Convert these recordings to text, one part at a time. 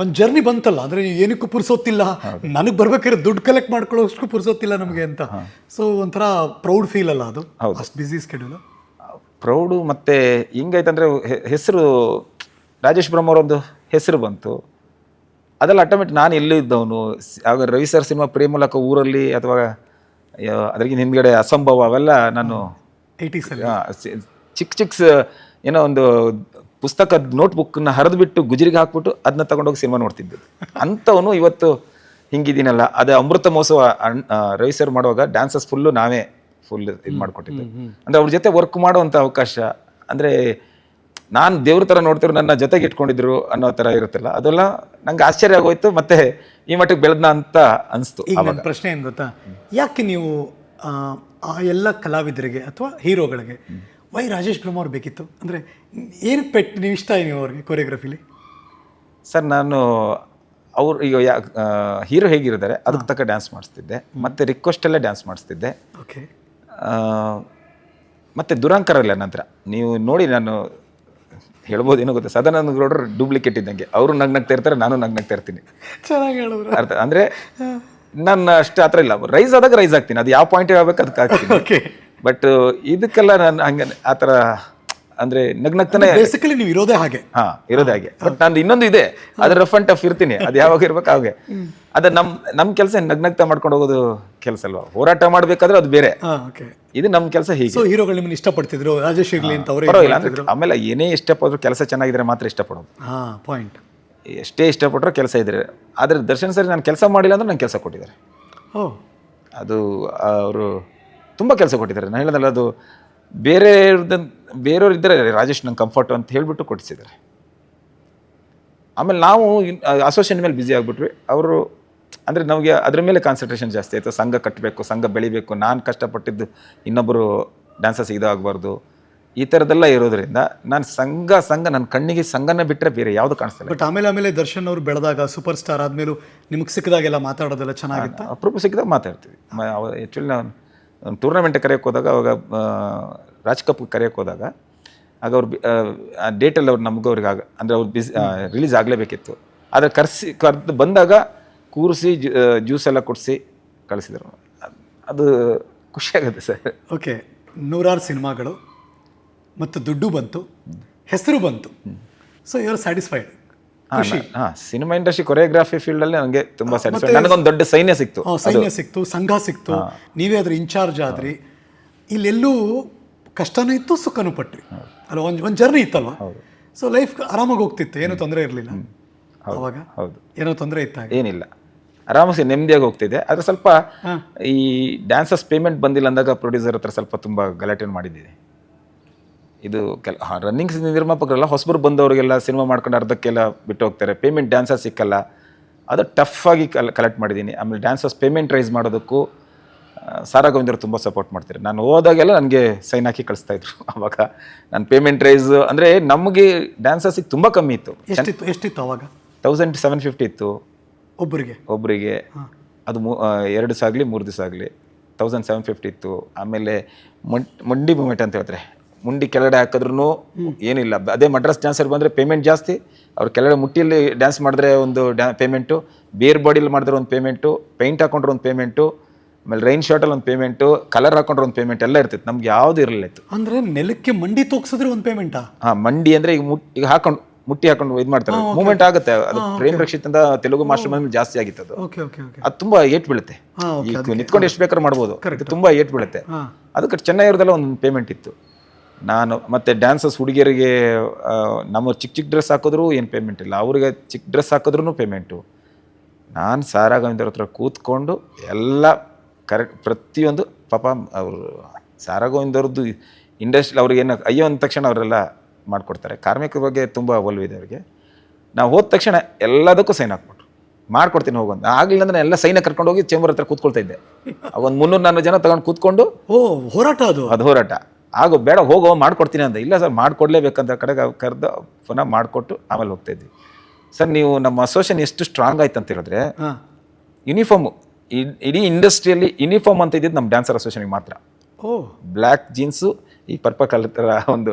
ಒಂದು ಜರ್ನಿ ಬಂತಲ್ಲ ಅಂದ್ರೆ ಏನಕ್ಕೂ ಪುರ್ಸೋತಿಲ್ಲ ನನಗೆ ಬರ್ಬೇಕಾದ್ರೆ ದುಡ್ಡು ಕಲೆಕ್ಟ್ ಮಾಡ್ಕೊಳ್ಳೋಷ್ಟು ಪುರ್ಸೋತಿಲ್ಲ ನಮಗೆ ಅಂತ. ಸೊ ಒಂಥರ ಪ್ರೌಡ್ ಫೀಲ್ ಅಲ್ಲ ಅದು? ಅಷ್ಟು ಬಿಸಿ ಸ್ಕೆಡ್ಯೂಲ್ ಪ್ರೌಡು ಮತ್ತು ಹಿಂಗೈತಂದರೆ ಹೆಸರು ರಾಜೇಶ್ ಬ್ರಹ್ಮವ್ರೊಂದು ಹೆಸರು ಬಂತು. ಅದೆಲ್ಲ ಆಟೋಮೆಟ್ ನಾನು ಎಲ್ಲೂ ಇದ್ದವನು ಆಗ ರವಿ ಸರ್ ಸಿನಿಮಾ ಪ್ರೇಮಲಕ ಊರಲ್ಲಿ ಅಥವಾ ಅದ್ರಿಗೆ ಹಿಂದ್ಗಡೆ ಅಸಂಭವ ಅವೆಲ್ಲ ನಾನು ಏಯ್ಟೀಸಲ್ಲಿ ಚಿಕ್ಕ ಚಿಕ್ಕ ಏನೋ ಒಂದು ಪುಸ್ತಕದ ನೋಟ್ಬುಕ್ನ ಹರಿದ್ಬಿಟ್ಟು ಗುಜರಿಗೆ ಹಾಕ್ಬಿಟ್ಟು ಅದನ್ನ ತಗೊಂಡೋಗಿ ಸಿನಿಮಾ ನೋಡ್ತಿದ್ದು ಅಂಥವನು ಇವತ್ತು ಹಿಂಗಿದ್ದೀನಲ್ಲ ಅದು ಅಮೃತ ಮಹೋತ್ಸವ ರವಿ ಸರ್ ಮಾಡುವಾಗ ಡ್ಯಾನ್ಸಸ್ ಫುಲ್ಲು ನಾವೇ ಫುಲ್ ಇದು ಮಾಡಿಕೊಟ್ಟಿದ್ದು. ಅಂದರೆ ಅವ್ರ ಜೊತೆ ವರ್ಕ್ ಮಾಡುವಂಥ ಅವಕಾಶ. ಅಂದರೆ ನಾನು ದೇವ್ರ ಥರ ನೋಡ್ತಿರೋ ನನ್ನ ಜೊತೆಗೆ ಇಟ್ಕೊಂಡಿದ್ರು ಅನ್ನೋ ಥರ ಇರುತ್ತಲ್ಲ. ಅದೆಲ್ಲ ನಂಗೆ ಆಶ್ಚರ್ಯ ಆಗೋಯ್ತು ಮತ್ತೆ ಈ ಮಟ್ಟಿಗೆ ಬೆಳೆದ್ನ ಅಂತ ಅನಿಸ್ತು ಈಗ ನನ್ನ ಪ್ರಶ್ನೆ ಏನು ಗೊತ್ತಾ? ಯಾಕೆ ನೀವು ಆ ಎಲ್ಲ ಕಲಾವಿದರಿಗೆ ಅಥವಾ ಹೀರೋಗಳಿಗೆ ವೈ ರಾಜೇಶ್ ಬ್ರಹ್ಮ ಅವ್ರು ಬೇಕಿತ್ತು? ಅಂದರೆ ಏನು ಪೆಟ್ ನೀವು ಇಷ್ಟ ನೀವು ಅವ್ರಿಗೆ ಕೊರಿಯೋಗ್ರಫಿಲಿ ಸರ್ ನಾನು ಅವ್ರು ಈಗ ಯಾ ಹೀರೋ ಹೇಗಿರಿದ್ದಾರೆ ಅದಕ್ಕೆ ತಕ್ಕ ಡ್ಯಾನ್ಸ್ ಮಾಡಿಸ್ತಿದ್ದೆ. ಮತ್ತು ರಿಕ್ವೆಸ್ಟಲ್ಲೇ ಡ್ಯಾನ್ಸ್ ಮಾಡಿಸ್ತಿದ್ದೆ. ಓಕೆ ಮತ್ತು ಮತ್ತೆ ದುರಂಕಾರ ಇಲ್ಲ ನಂತರ. ನೀವು ನೋಡಿ ನಾನು ಹೇಳ್ಬೋದು ಏನೋ ಗೊತ್ತಾ? ಸದಾನಂದ ಗೌಡರು ಡೂಪ್ಲಿಕೇಟ್ ಇದ್ದಂಗೆ. ಅವರು ನಗ್ ನಗ್ತಾ ಇರ್ತಾರೆ ನಾನು ನಗ್ ನಗ್ತಾ ಇರ್ತೀನಿ. ಚೆನ್ನಾಗಿ ಹೇಳಿದ್ರು. ಅರ್ಥ? ಅಂದರೆ ನನ್ನ ಅಷ್ಟು ಆ ಥರ ಇಲ್ಲ. ರೈಸ್ ಆದಾಗ ರೈಸ್ ಆಗ್ತೀನಿ. ಅದು ಯಾವ ಪಾಯಿಂಟ್ ಹೇಳ್ಬೇಕು ಅದಕ್ಕೆ ಆಗ್ತೀನಿ ಓಕೆ ಬಟ್ ಇದಕ್ಕೆಲ್ಲ ನಾನು ಹಂಗೆ ಆ ಥರ ಅಂದರೆ ನಗ್ನಗ್ತಾನೆ ಬೇಸಿಕಲಿ ನೀವು ಇರೋದೇ ಹಾಗೆ. ಹಾ ಇರೋದೇ ಹಾಗೆ. ಬಟ್ ನಾನು ಇನ್ನೊಂದು ಇದೆ. ಅದು ರಫ್ ಅಂಡ್ ಟಫ್ ಇರ್ತೀನಿ. ಅದು ಯಾವಾಗ ಇರ್ಬೇಕು ಹಾಗೆ. ಅದು ನಮ್ಮ ನಮ್ಮ ಕೆಲಸ ನಗ್ನಗ್ತಾ ಮಾಡ್ಕೊಂಡು ಹೋಗೋದು ಕೆಲಸ ಅಲ್ವಾ? ಹೋರಾಟ ಮಾಡಬೇಕಾದ್ರೆ ಅದು ಬೇರೆ. ಇದು ನಮ್ಮ ಕೆಲಸ ಹೀಗೆ. ಸೊ ಹೀರೋಗಳು ನಿಮ್ಮನ್ನ ಇಷ್ಟಪಡ್ತಿದ್ರು? ರಾಜೇಶ್ ಇರ್ಲಿ ಅಂತ ಅವರೇ ಪರವಾಗಿಲ್ಲ ಅಂದ್ರೆ ಆಮೇಲೆ ಏನೇ ಇಷ್ಟಪಟ್ಟರು ಕೆಲಸ ಚೆನ್ನಾಗಿದ್ರೆ ಮಾತ್ರ ಇಷ್ಟಪಡೋದು. ಹಾಂ ಪಾಯಿಂಟ್ ಎಷ್ಟೇ ಇಷ್ಟಪಟ್ಟರು ಕೆಲಸ ಇದ್ರೆ. ಆದ್ರೆ ದರ್ಶನ್ ಸರಿ ನಾನು ಕೆಲಸ ಮಾಡಿಲ್ಲ ಅಂದ್ರೆ ನಾನು ಕೆಲಸ ಕೊಟ್ಟಿದ್ದಾರೆ. ಓ. ಅದು ಅವರು ತುಂಬ ಕೆಲಸ ಕೊಟ್ಟಿದ್ದಾರೆ. ನಾನು ಹೇಳಿದಲ್ಲ ಅದು ಬೇರೆ ಬೇರೆಯವ್ರು ಇದ್ದರೆ ರಾಜೇಶ್ ನಂಗೆ ಕಂಫರ್ಟ್ ಅಂತ ಹೇಳಿಬಿಟ್ಟು ಕೊಡಿಸಿದ್ದಾರೆ. ಆಮೇಲೆ ನಾವು ಅಸೋಸಿಯೇಷನ್ ಮೇಲೆ ಬ್ಯುಸಿ ಆಗಿಬಿಟ್ವಿ. ಅವರು ಅಂದರೆ ನಮಗೆ ಅದ್ರ ಮೇಲೆ ಕಾನ್ಸಂಟ್ರೇಷನ್ ಜಾಸ್ತಿ ಆಯಿತು. ಸಂಘ ಕಟ್ಟಬೇಕು ಸಂಘ ಬೆಳಿಬೇಕು. ನಾನು ಕಷ್ಟಪಟ್ಟಿದ್ದು ಇನ್ನೊಬ್ಬರು ಡ್ಯಾನ್ಸರ್ಸ್ ಇದಾಗಬಾರ್ದು. ಈ ಥರದ್ದೆಲ್ಲ ಇರೋದ್ರಿಂದ ನಾನು ಸಂಘ ಸಂಘ ನನ್ನ ಕಣ್ಣಿಗೆ ಸಂಘನ ಬಿಟ್ಟರೆ ಬೇರೆ ಯಾವುದು ಕಾಣಿಸ್ತಿಲ್ಲ ಬಟ್ ಆಮೇಲೆ ಆಮೇಲೆ ದರ್ಶನ್ ಅವರು ಬೆಳೆದಾಗ ಸೂಪರ್ ಸ್ಟಾರ್ ಆದಮೇಲೆ ನಿಮಗೆ ಸಿಕ್ಕಿದಾಗೆಲ್ಲ ಮಾತಾಡೋದೆಲ್ಲ ಚೆನ್ನಾಗಿತ್ತು? ಅಪ್ರೂಪ ಸಿಕ್ಕಿದಾಗ ಮಾತಾಡ್ತೀವಿ. ಆ್ಯಕ್ಚುಲಿ ನಾನು ಟೂರ್ನಮೆಂಟ್ ಕರೆಯೋಕೆ ಹೋದಾಗ ಅವಾಗ ರಾಜ್ ಕಪ್ ಕರೆಯೋಕೆ ಹೋದಾಗ ಆಗ ಅವ್ರು ಆ ಡೇಟಲ್ಲಿ ಅವ್ರು ನಮಗೂ ಅವ್ರಿಗೆ ಆಗ ಅಂದರೆ ಅವ್ರು ಬಿಸ್ ರಿಲೀಸ್ ಆಗಲೇಬೇಕಿತ್ತು. ಆದರೆ ಕರೆಸಿ ಕರೆದು ಬಂದಾಗ ಕೂರಿಸಿ ಜ್ಯೂಸ್ ಎಲ್ಲ ಕೊಡಿಸಿ ಕಳಿಸಿದ್ರು. ಅದು ಖುಷಿಯಾಗುತ್ತೆ ಸರ್. ಓಕೆ ನೂರಾರು ಸಿನಿಮಾಗಳು ಮತ್ತು ದುಡ್ಡು ಬಂತು ಹೆಸರು ಬಂತು. So you are satisfied cinema industry choreography ಫೀಲ್ಡಲ್ಲಿ ನನಗೆ ತುಂಬಾ ಸ್ಯಾಟಿಸ್ಫೈ ನನಗೊಂದು ದೊಡ್ಡ ಸೈನ್ಯ ಸಿಕ್ತು. ಸೈನ್ಯ ಸಿಕ್ತು ಸಂಘ ಸಿಕ್ತು. ನೀವೇ ಅದ್ರ ಇನ್ಚಾರ್ಜ್ ಆದ್ರಿ. ಇಲ್ಲೆಲ್ಲೂ ಕಷ್ಟನೂ ಇತ್ತು ಸುಖನೂ ಪಟ್ರಿ. ಅಲ್ಲ ಒಂದು ಒಂದು ಜರ್ನಿ ಇತ್ತಲ್ವ? ಸೊ ಲೈಫ್ ಆರಾಮಾಗಿ ಹೋಗ್ತಿತ್ತು ಏನೂ ತೊಂದರೆ ಇರಲಿಲ್ಲ. ಅವಾಗ? ಹೌದು. ಏನೋ ತೊಂದರೆ ಇತ್ತ ಏನಿಲ್ಲ. ಆರಾಮಾಗಿ ನೆಮ್ಮದಿಯಾಗಿ ಹೋಗ್ತಿದೆ ಆದರೆ ಸ್ವಲ್ಪ ಈ ಡ್ಯಾನ್ಸಸ್ ಪೇಮೆಂಟ್ ಬಂದಿಲ್ಲ ಅಂದಾಗ ಪ್ರೊಡ್ಯೂಸರ್ ಹತ್ರ ಸ್ವಲ್ಪ ತುಂಬ ಗಲಾಟೆ ಮಾಡಿದ್ದೀನಿ ಇದು ಕೆಲ ರನ್ನಿಂಗ್ ನಿರ್ಮಾಪಕರೆಲ್ಲ ಹೊಸಬರು ಬಂದವರಿಗೆಲ್ಲ ಸಿನಿಮಾ ಮಾಡ್ಕೊಂಡು ಅರ್ಧಕ್ಕೆಲ್ಲ ಬಿಟ್ಟು ಹೋಗ್ತಾರೆ. ಪೇಮೆಂಟ್ ಡ್ಯಾನ್ಸರ್ ಸಿಕ್ಕಲ್ಲ. ಅದು ಟಫ್ ಆಗಿ ಕಲ್ ಕಲೆಕ್ಟ್ ಮಾಡಿದ್ದೀನಿ. ಆಮೇಲೆ ಡ್ಯಾನ್ಸರ್ಸ್ ಪೇಮೆಂಟ್ ರೈಸ್ ಮಾಡೋದಕ್ಕೂ ಸಾರಾ ಗೋವಿಂದರು ತುಂಬ ಸಪೋರ್ಟ್ ಮಾಡ್ತಾರೆ ನಾನು ಹೋದಾಗೆಲ್ಲ ನನಗೆ ಸೈನ್ ಹಾಕಿ ಕಳಿಸ್ತಾ ಇದ್ರು. ಅವಾಗ ನಾನು ಪೇಮೆಂಟ್ ರೈಸ್ ಅಂದರೆ ನಮಗೆ ಡ್ಯಾನ್ಸರ್ಸಿಗೆ ತುಂಬ ಕಮ್ಮಿ ಇತ್ತು. ಎಷ್ಟಿತ್ತು ಎಷ್ಟಿತ್ತು ಅವಾಗ? ತೌಸಂಡ್ ಸೆವೆನ್ ಫಿಫ್ಟಿ ಇತ್ತು. ಒಬ್ಬರಿಗೆ ಒಬ್ಬರಿಗೆ ಅದು ಮೂ ಎರಡು ದಿವಸ ಆಗಲಿ ಮೂರು ದಿವಸ ಆಗಲಿ ತೌಸಂಡ್ ಸೆವೆನ್ ಫಿಫ್ಟಿ ಇತ್ತು. ಆಮೇಲೆ ಮಂಡ್ ಮಂಡಿ ಮೂಮೆಂಟ್ ಅಂತ ಹೇಳ್ತಾರೆ. ಮುಂಡಿ ಕೆಳಗಡೆ ಹಾಕಿದ್ರು ಏನಿಲ್ಲ. ಅದೇ ಮಡ್ರಾಸ್ ಡ್ಯಾನ್ಸರ್ ಬಂದರೆ ಪೇಮೆಂಟ್ ಜಾಸ್ತಿ. ಅವ್ರು ಕೆಳಗಡೆ ಮುಟ್ಟಿಯಲ್ಲಿ ಡ್ಯಾನ್ಸ್ ಮಾಡಿದ್ರೆ ಒಂದು ಡ್ಯಾ ಪೇಮೆಂಟು ಬೇರ್ ಬಾಡಿಲಿ ಮಾಡಿದ್ರೆ ಒಂದು ಪೇಮೆಂಟು ಪೇಂಟ್ ಹಾಕೊಂಡ್ರೆ ಒಂದು ಪೇಮೆಂಟು ಆಮೇಲೆ ರೈನ್ ಶಾರ್ಟಲ್ಲಿ ಒಂದು ಪೇಮೆಂಟು ಕಲರ್ ಹಾಕೊಂಡ್ರೆ ಒಂದು ಪೇಮೆಂಟ್ ಎಲ್ಲ ಇರ್ತಿತ್ತು ನಮ್ಗೆ ಯಾವುದು ಇರಲಿಲ್ಲ ಅಂದ್ರೆ ನೆಲಕ್ಕೆ ಮಂಡಿ ತೋಗ್ಸಿದ್ರೆ ಒಂದು ಪೇಮೆಂಟ ಹಾಂ ಮಂಡಿ ಅಂದರೆ ಈಗ ಮುಟ್ ಈಗ ಹಾಕೊಂಡು ಮುಟ್ಟಿ ಹಾಕೊಂಡು ಇದು ಮಾಡ್ತಾರೆ. ಮೂಮೆಂಟ್ ಆಗುತ್ತೆ. ಅದು ಪ್ರೇಮ್ ರಕ್ಷಿತ್ ಅಂತ ತೆಲುಗು ಮಾಸ್ಟರ್ ಮೇಲೆ ಜಾಸ್ತಿ ಆಗಿತ್ತು ಅದು. ಅದು ತುಂಬಾ ಏಟ್ ಬೀಳುತ್ತೆ. ನಿಂತ್ಕೊಂಡು ಎಷ್ಟು ಬೇಕಾದ್ರೂ ಮಾಡ್ಬೋದು. ತುಂಬ ಏಟ್ ಬೀಳುತ್ತೆ. ಅದಕ್ಕೆ ಚೆನ್ನೈಯವ್ರದೆಲ್ಲ ಒಂದು ಪೇಮೆಂಟ್ ಇತ್ತು. ನಾನು ಮತ್ತೆ ಡ್ಯಾನ್ಸಸ್ ಹುಡುಗಿಯರಿಗೆ ನಮ್ಮ ಚಿಕ್ಕ ಚಿಕ್ಕ ಡ್ರೆಸ್ ಹಾಕಿದ್ರು ಏನು ಪೇಮೆಂಟ್ ಇಲ್ಲ. ಅವ್ರಿಗೆ ಚಿಕ್ಕ ಡ್ರೆಸ್ ಹಾಕಿದ್ರು ಪೇಮೆಂಟು ನಾನು ಸಾರಾ ಗೋವಿಂದರ ಹತ್ರ ಕೂತ್ಕೊಂಡು ಎಲ್ಲ ಕರೆಕ್ಟ್ ಪ್ರತಿಯೊಂದು ಪಾಪ ಅವರು ಸಾರಾ ಗೋವಿಂದವ್ರದ್ದು ಇಂಡಸ್ಟ್ರಿ ಅವ್ರಿಗೆ ಏನು ಅಯ್ಯೋ ಅಂದ ತಕ್ಷಣ ಅವರೆಲ್ಲ ಮಾಡಿಕೊಡ್ತಾರೆ. ಕಾರ್ಮಿಕರ ಬಗ್ಗೆ ತುಂಬ ಒಲವಿದೆ ಅವರಿಗೆ. ನಾವು ಹೋದ ತಕ್ಷಣ ಎಲ್ಲದಕ್ಕೂ ಸೈನ್ ಹಾಕ್ಬಿಟ್ರು. ಮಾಡ್ಕೊಡ್ತೀನಿ ಹೋಗೋದು ಆಗಲಿಲ್ಲ ಅಂದ್ರೆ ಎಲ್ಲ ಸೈನ ಕರ್ಕೊಂಡು ಹೋಗಿ ಚೇಂಬರ್ ಹತ್ರ ಕೂತ್ಕೊಳ್ತಾ ಇದ್ದೆ. ಒಂದು ಮುನ್ನೂರು ನಾನ್ನೂರು ಜನ ತಗೊಂಡು ಕೂತ್ಕೊಂಡು ಓ ಹೋರಾಟ ಅದು. ಅದು ಹೋರಾಟ. ಆಗೋ ಬೇಡ ಹೋಗೋ ಮಾಡ್ಕೊಡ್ತೀನಿ ಅಂತ ಇಲ್ಲ ಸರ್ ಮಾಡಿಕೊಡ್ಲೇಬೇಕಂತ ಕಡೆಗೆ ಕರೆದು ಪುನಃ ಮಾಡಿಕೊಟ್ಟು ಆಮೇಲೆ ಹೋಗ್ತಾಯಿದ್ವಿ ಸರ್ ನೀವು ನಮ್ಮ ಅಸೋಸಿಯೇಷನ್ ಎಷ್ಟು ಸ್ಟ್ರಾಂಗ್ ಆಯ್ತು ಅಂತ ಹೇಳಿದ್ರೆ ಹಾಂ. ಯೂನಿಫಾರ್ಮು ಇಡೀ ಇಂಡಸ್ಟ್ರಿಯಲ್ಲಿ ಯೂನಿಫಾರ್ಮ್ ಅಂತ ಇದ್ದಿದ್ದು ನಮ್ಮ ಡ್ಯಾನ್ಸರ್ ಅಸೋಸಿಯೇಷನ್ಗೆ ಮಾತ್ರ. ಓ. ಬ್ಲ್ಯಾಕ್ ಜೀನ್ಸು ಈ ಪರ್ಪಲ್ ಕಲರ್ ಥರ ಒಂದು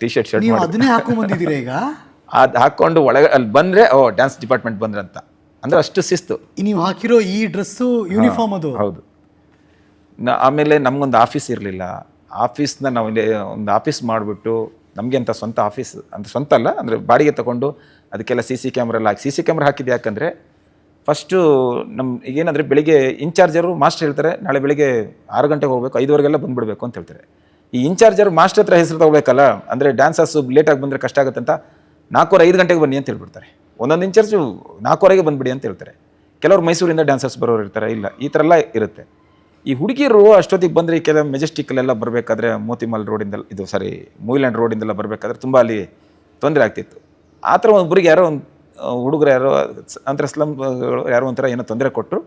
ಟಿ ಶರ್ಟ್ ಶರ್ಟ್ ಅದನ್ನೇ ಹಾಕೊಂಡು ಬಂದಿದ್ದೀರಾ ಈಗ? ಅದು ಹಾಕ್ಕೊಂಡು ಒಳಗೆ ಅಲ್ಲಿ ಬಂದರೆ ಓ ಡ್ಯಾನ್ಸ್ ಡಿಪಾರ್ಟ್ಮೆಂಟ್ ಬಂದ್ರಂತ. ಅಂದರೆ ಅಷ್ಟು ಶಿಸ್ತು. ನೀವು ಹಾಕಿರೋ ಈ ಡ್ರೆಸ್ಸು ಯೂನಿಫಾರ್ಮ್ ಅದು? ಹೌದು. ನ- ಆಮೇಲೆ ನಮಗೊಂದು ಆಫೀಸ್ ಇರಲಿಲ್ಲ. ಆಫೀಸ್ನ ನಾವು ಇಲ್ಲಿ, ಒಂದು ಆಫೀಸ್ ಮಾಡಿಬಿಟ್ಟು ನಮಗೆ ಅಂತ ಸ್ವಂತ ಆಫೀಸ್ ಅಂತ ಸ್ವಂತ ಅಲ್ಲ, ಅಂದರೆ ಬಾಡಿಗೆ ತಗೊಂಡು ಅದಕ್ಕೆಲ್ಲ ಸಿ ಸಿ ಕ್ಯಾಮ್ರಾ ಎಲ್ಲ ಹಾಕಿ, ಸಿ ಸಿ ಕ್ಯಾಮ್ರಾ ಹಾಕಿದ್ದು ಯಾಕಂದರೆ ಫಸ್ಟು ನಮ್ಮ ಈಗೇನಂದರೆ ಬೆಳಿಗ್ಗೆ ಇನ್ಚಾರ್ಜರು, ಮಾಸ್ಟರ್ ಹೇಳ್ತಾರೆ, ನಾಳೆ ಬೆಳಿಗ್ಗೆ ಆರು ಗಂಟೆಗೆ ಹೋಗಬೇಕು, ಐದುವರೆಗೆಲ್ಲ ಬಂದುಬಿಡಬೇಕು ಅಂತ ಹೇಳ್ತಾರೆ. ಈ ಇನ್ಚಾರ್ಜರು ಮಾಸ್ಟರ್ ಹತ್ರ ಹೆಸರು ತಗೋಬೇಕಲ್ಲ, ಅಂದರೆ ಡ್ಯಾನ್ಸರ್ಸು ಲೇಟಾಗಿ ಬಂದರೆ ಕಷ್ಟ ಆಗುತ್ತೆ ಅಂತ ನಾಲ್ಕೂವರೆ, ಐದು ಗಂಟೆಗೆ ಬನ್ನಿ ಅಂತ ಹೇಳ್ಬಿಡ್ತಾರೆ. ಒಂದೊಂದು ಇನ್ಚಾರ್ಜು ನಾಲ್ಕೂವರೆಗೆ ಬಂದುಬಿಡಿ ಅಂತ ಹೇಳ್ತಾರೆ. ಕೆಲವರು ಮೈಸೂರಿಂದ ಡ್ಯಾನ್ಸರ್ಸ್ ಬರೋರು ಇರ್ತಾರೆ, ಇಲ್ಲ, ಈ ಥರ ಎಲ್ಲ ಇರುತ್ತೆ. ಈ ಹುಡುಗಿರು ಅಷ್ಟೊತ್ತಿಗೆ ಬಂದರೆ ಕೆಲವು ಮೆಜೆಸ್ಟಿಕ್ಕಲ್ಲೆಲ್ಲ ಬರಬೇಕಾದ್ರೆ ಮೋತಿಮಾಲ್ ರೋಡಿಂದೆಲ್ಲ ಇದು ಸಾರಿ ಮೂಯ್ಲ್ಯಾಂಡ್ ರೋಡಿಂದೆಲ್ಲ ಬರಬೇಕಾದ್ರೆ ತುಂಬ ಅಲ್ಲಿ ತೊಂದರೆ ಆಗ್ತಿತ್ತು. ಆ ಥರ ಒಬ್ಬರಿಗೆ ಯಾರೋ ಒಂದು ಹುಡುಗರು ಯಾರೋ, ಅಂದರೆ ಸ್ಲಮ್ ಯಾರೋ ಒಂಥರ ಏನೋ ತೊಂದರೆ ಕೊಟ್ಟರು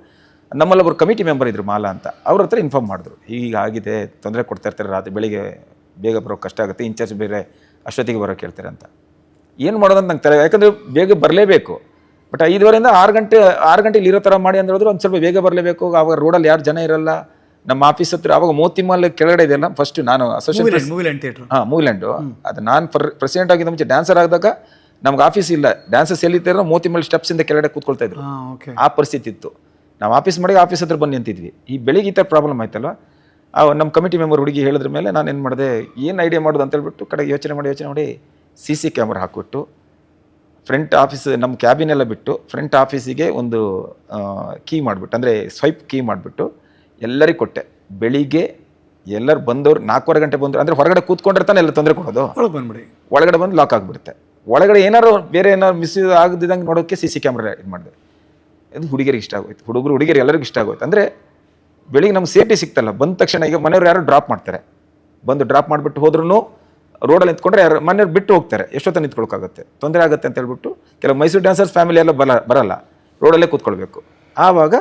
ನಮ್ಮಲ್ಲೊಬ್ಬರು ಕಮಿಟಿ ಮೆಂಬರ್ ಇದ್ದರು ಮಾಲಾ ಅಂತ, ಅವ್ರ ಹತ್ರ ಇನ್ಫಾರ್ಮ್ ಮಾಡಿದ್ರು. ಈಗ ಆಗಿದೆ, ತೊಂದರೆ ಕೊಡ್ತಾ ಇರ್ತಾರೆ, ರಾತ್ರಿ ಬೆಳಿಗ್ಗೆ ಬೇಗ ಬರೋಕ್ಕೆ ಕಷ್ಟ ಆಗುತ್ತೆ, ಇನ್ಚಾರ್ಜ್ ಬೇರೆ ಅಷ್ಟೊತ್ತಿಗೆ ಬರೋಕ್ಕೆ ಹೇಳ್ತಾರೆ ಅಂತ. ಏನು ಮಾಡೋದಂತ ನಂಗೆ ತಲೆ ಯಾಕಂದರೆ ಬೇಗ ಬರಲೇಬೇಕು. ಬಟ್ ಐದುವರೆಯಿಂದ ಆರು ಗಂಟೆ ಆರು ಗಂಟೆಲಿ ಇರೋ ಥರ ಮಾಡಿ ಅಂದ್ರೆ ಒಂದು ಸ್ವಲ್ಪ ಬೇಗ ಬರಲೇಬೇಕು. ಆವಾಗ ರೋಡಲ್ಲಿ ಯಾರು ಜನ ಇರಲ್ಲ. ನಮ್ಮ ಆಫೀಸ್ ಹತ್ರ ಅವಾಗ ಮೋತಿಮಾಲ್ ಕೆಳಗಡೆ ಇದೆಯಲ್ಲ ಫಸ್ಟ್ ನಾನು ಅಸೋಸಿಯೇಟ್ ಮೂವಿಲ್ಯಾಂಡ್ ಥಿಯೇಟ್ರ್ ಹಾಂ ಮೂವಿಲ್ಯಾಂಡು ಅದು ನಾನು ಪ್ರೆಸಿಡೆಂಟ್ ಆಗಿದ್ದ ಮುಂಚೆ ಡ್ಯಾನ್ಸರ್ ಆದಾಗ ನಮ್ಗೆ ಆಫೀಸ್ ಇಲ್ಲ. ಡ್ಯಾನ್ಸರ್ಸ್ ಮೋತಿ ಮಾಲ್ ಸ್ಟೆಪ್ಸಿಂದ ಕೆಳಗಡೆ ಕೂತ್ಕೊಳ್ತಾ ಇದ್ರು. ಆ ಪರಿಸ್ಥಿತಿ ಇತ್ತು. ನಾವು ಆಫೀಸ್ ಮಾಡಿ ಆಫೀಸ್ ಹತ್ರ ಬನ್ನಿ ಅಂತಿದ್ವಿ. ಈ ಬೆಳಿಗ್ಗೆ ಈ ಥರ ಪ್ರಾಬ್ಲಮ್ ಆಯ್ತಲ್ವ? ನಮ್ಮ ಕಮಿಟಿ ಮೆಂಬರ್ ಹುಡುಗಿ ಹೇಳಿದ್ರ ಮೇಲೆ ನಾನು ಏನು ಮಾಡಿದೆ ಏನು ಐಡಿಯಾ ಮಾಡೋದು ಅಂತ ಹೇಳ್ಬಿಟ್ಟು ಕಡೆಗೆ ಯೋಚನೆ ಮಾಡಿ ಯೋಚನೆ ಮಾಡಿ ಸಿ ಸಿ ಕ್ಯಾಮ್ರಾ ಹಾಕ್ಬಿಟ್ಟು ಫ್ರಂಟ್ ಆಫೀಸ್ ನಮ್ಮ ಕ್ಯಾಬಿನ್ ಎಲ್ಲ ಬಿಟ್ಟು ಫ್ರಂಟ್ ಆಫೀಸಿಗೆ ಒಂದು ಕೀ ಮಾಡಿಬಿಟ್ಟು ಅಂದರೆ ಸ್ವೈಪ್ ಕೀ ಮಾಡಿಬಿಟ್ಟು ಎಲ್ಲರಿಗೂ ಕೊಟ್ಟೆ. ಬೆಳಿಗ್ಗೆ ಎಲ್ಲರೂ ಬಂದವರು ನಾಲ್ಕೂವರೆ ಗಂಟೆ ಬಂದರು ಅಂದರೆ ಹೊರಗಡೆ ಕೂತ್ಕೊಂಡಿರ್ತಾನೆ ಎಲ್ಲ ತೊಂದರೆ ಕೊಡೋದು. ಒಳಗೆ ಬಂದ್ಬಿಡಿ. ಒಳಗಡೆ ಬಂದು ಲಾಕ್ ಆಗಿಬಿಡುತ್ತೆ. ಒಳಗಡೆ ಏನಾರು ಬೇರೆ ಏನಾರು ಮಿಸ್ ಆಗದಿದ್ದಂಗೆ ನೋಡೋಕ್ಕೆ ಸಿ ಸಿ ಕ್ಯಾಮ್ರಾ ಇದು ಮಾಡಿದೆ. ಅದು ಹುಡುಗಿಯರಿಗೆ ಇಷ್ಟ ಆಗೋಯ್ತು. ಹುಡುಗರು ಹುಡುಗಿಯರು ಎಲ್ಲರಿಗೂ ಇಷ್ಟ ಆಗೋಯ್ತು. ಅಂದರೆ ಬೆಳಿಗ್ಗೆ ನಮ್ಗೆ ಸೇಫ್ಟಿ ಸಿಗ್ತಲ್ಲ ಬಂದ ತಕ್ಷಣ ಈಗ ಮನೆಯವ್ರು ಯಾರು ಡ್ರಾಪ್ ಮಾಡ್ತಾರೆ. ಬಂದು ಡ್ರಾಪ್ ಮಾಡಿಬಿಟ್ಟು ಹೋದ್ರೂ ರೋಡಲ್ಲಿ ನಿಂತ್ಕೊಂಡ್ರೆ ಯಾರು ಮನೆಯವ್ರು ಬಿಟ್ಟು ಹೋಗ್ತಾರೆ. ಎಷ್ಟೊತ್ತ ನಿಂತ್ಕೊಳಕ್ಕಾಗುತ್ತೆ? ತೊಂದರೆ ಆಗುತ್ತೆ ಅಂತ ಹೇಳ್ಬಿಟ್ಟು ಕೆಲವು ಮೈಸೂರು ಡ್ಯಾನ್ಸರ್ಸ್ ಫ್ಯಾಮಿಲಿ ಎಲ್ಲ ಬಲ ಬರಲ್ಲ. ರೋಡಲ್ಲೇ ಕೂತ್ಕೊಳ್ಬೇಕು. ಆವಾಗ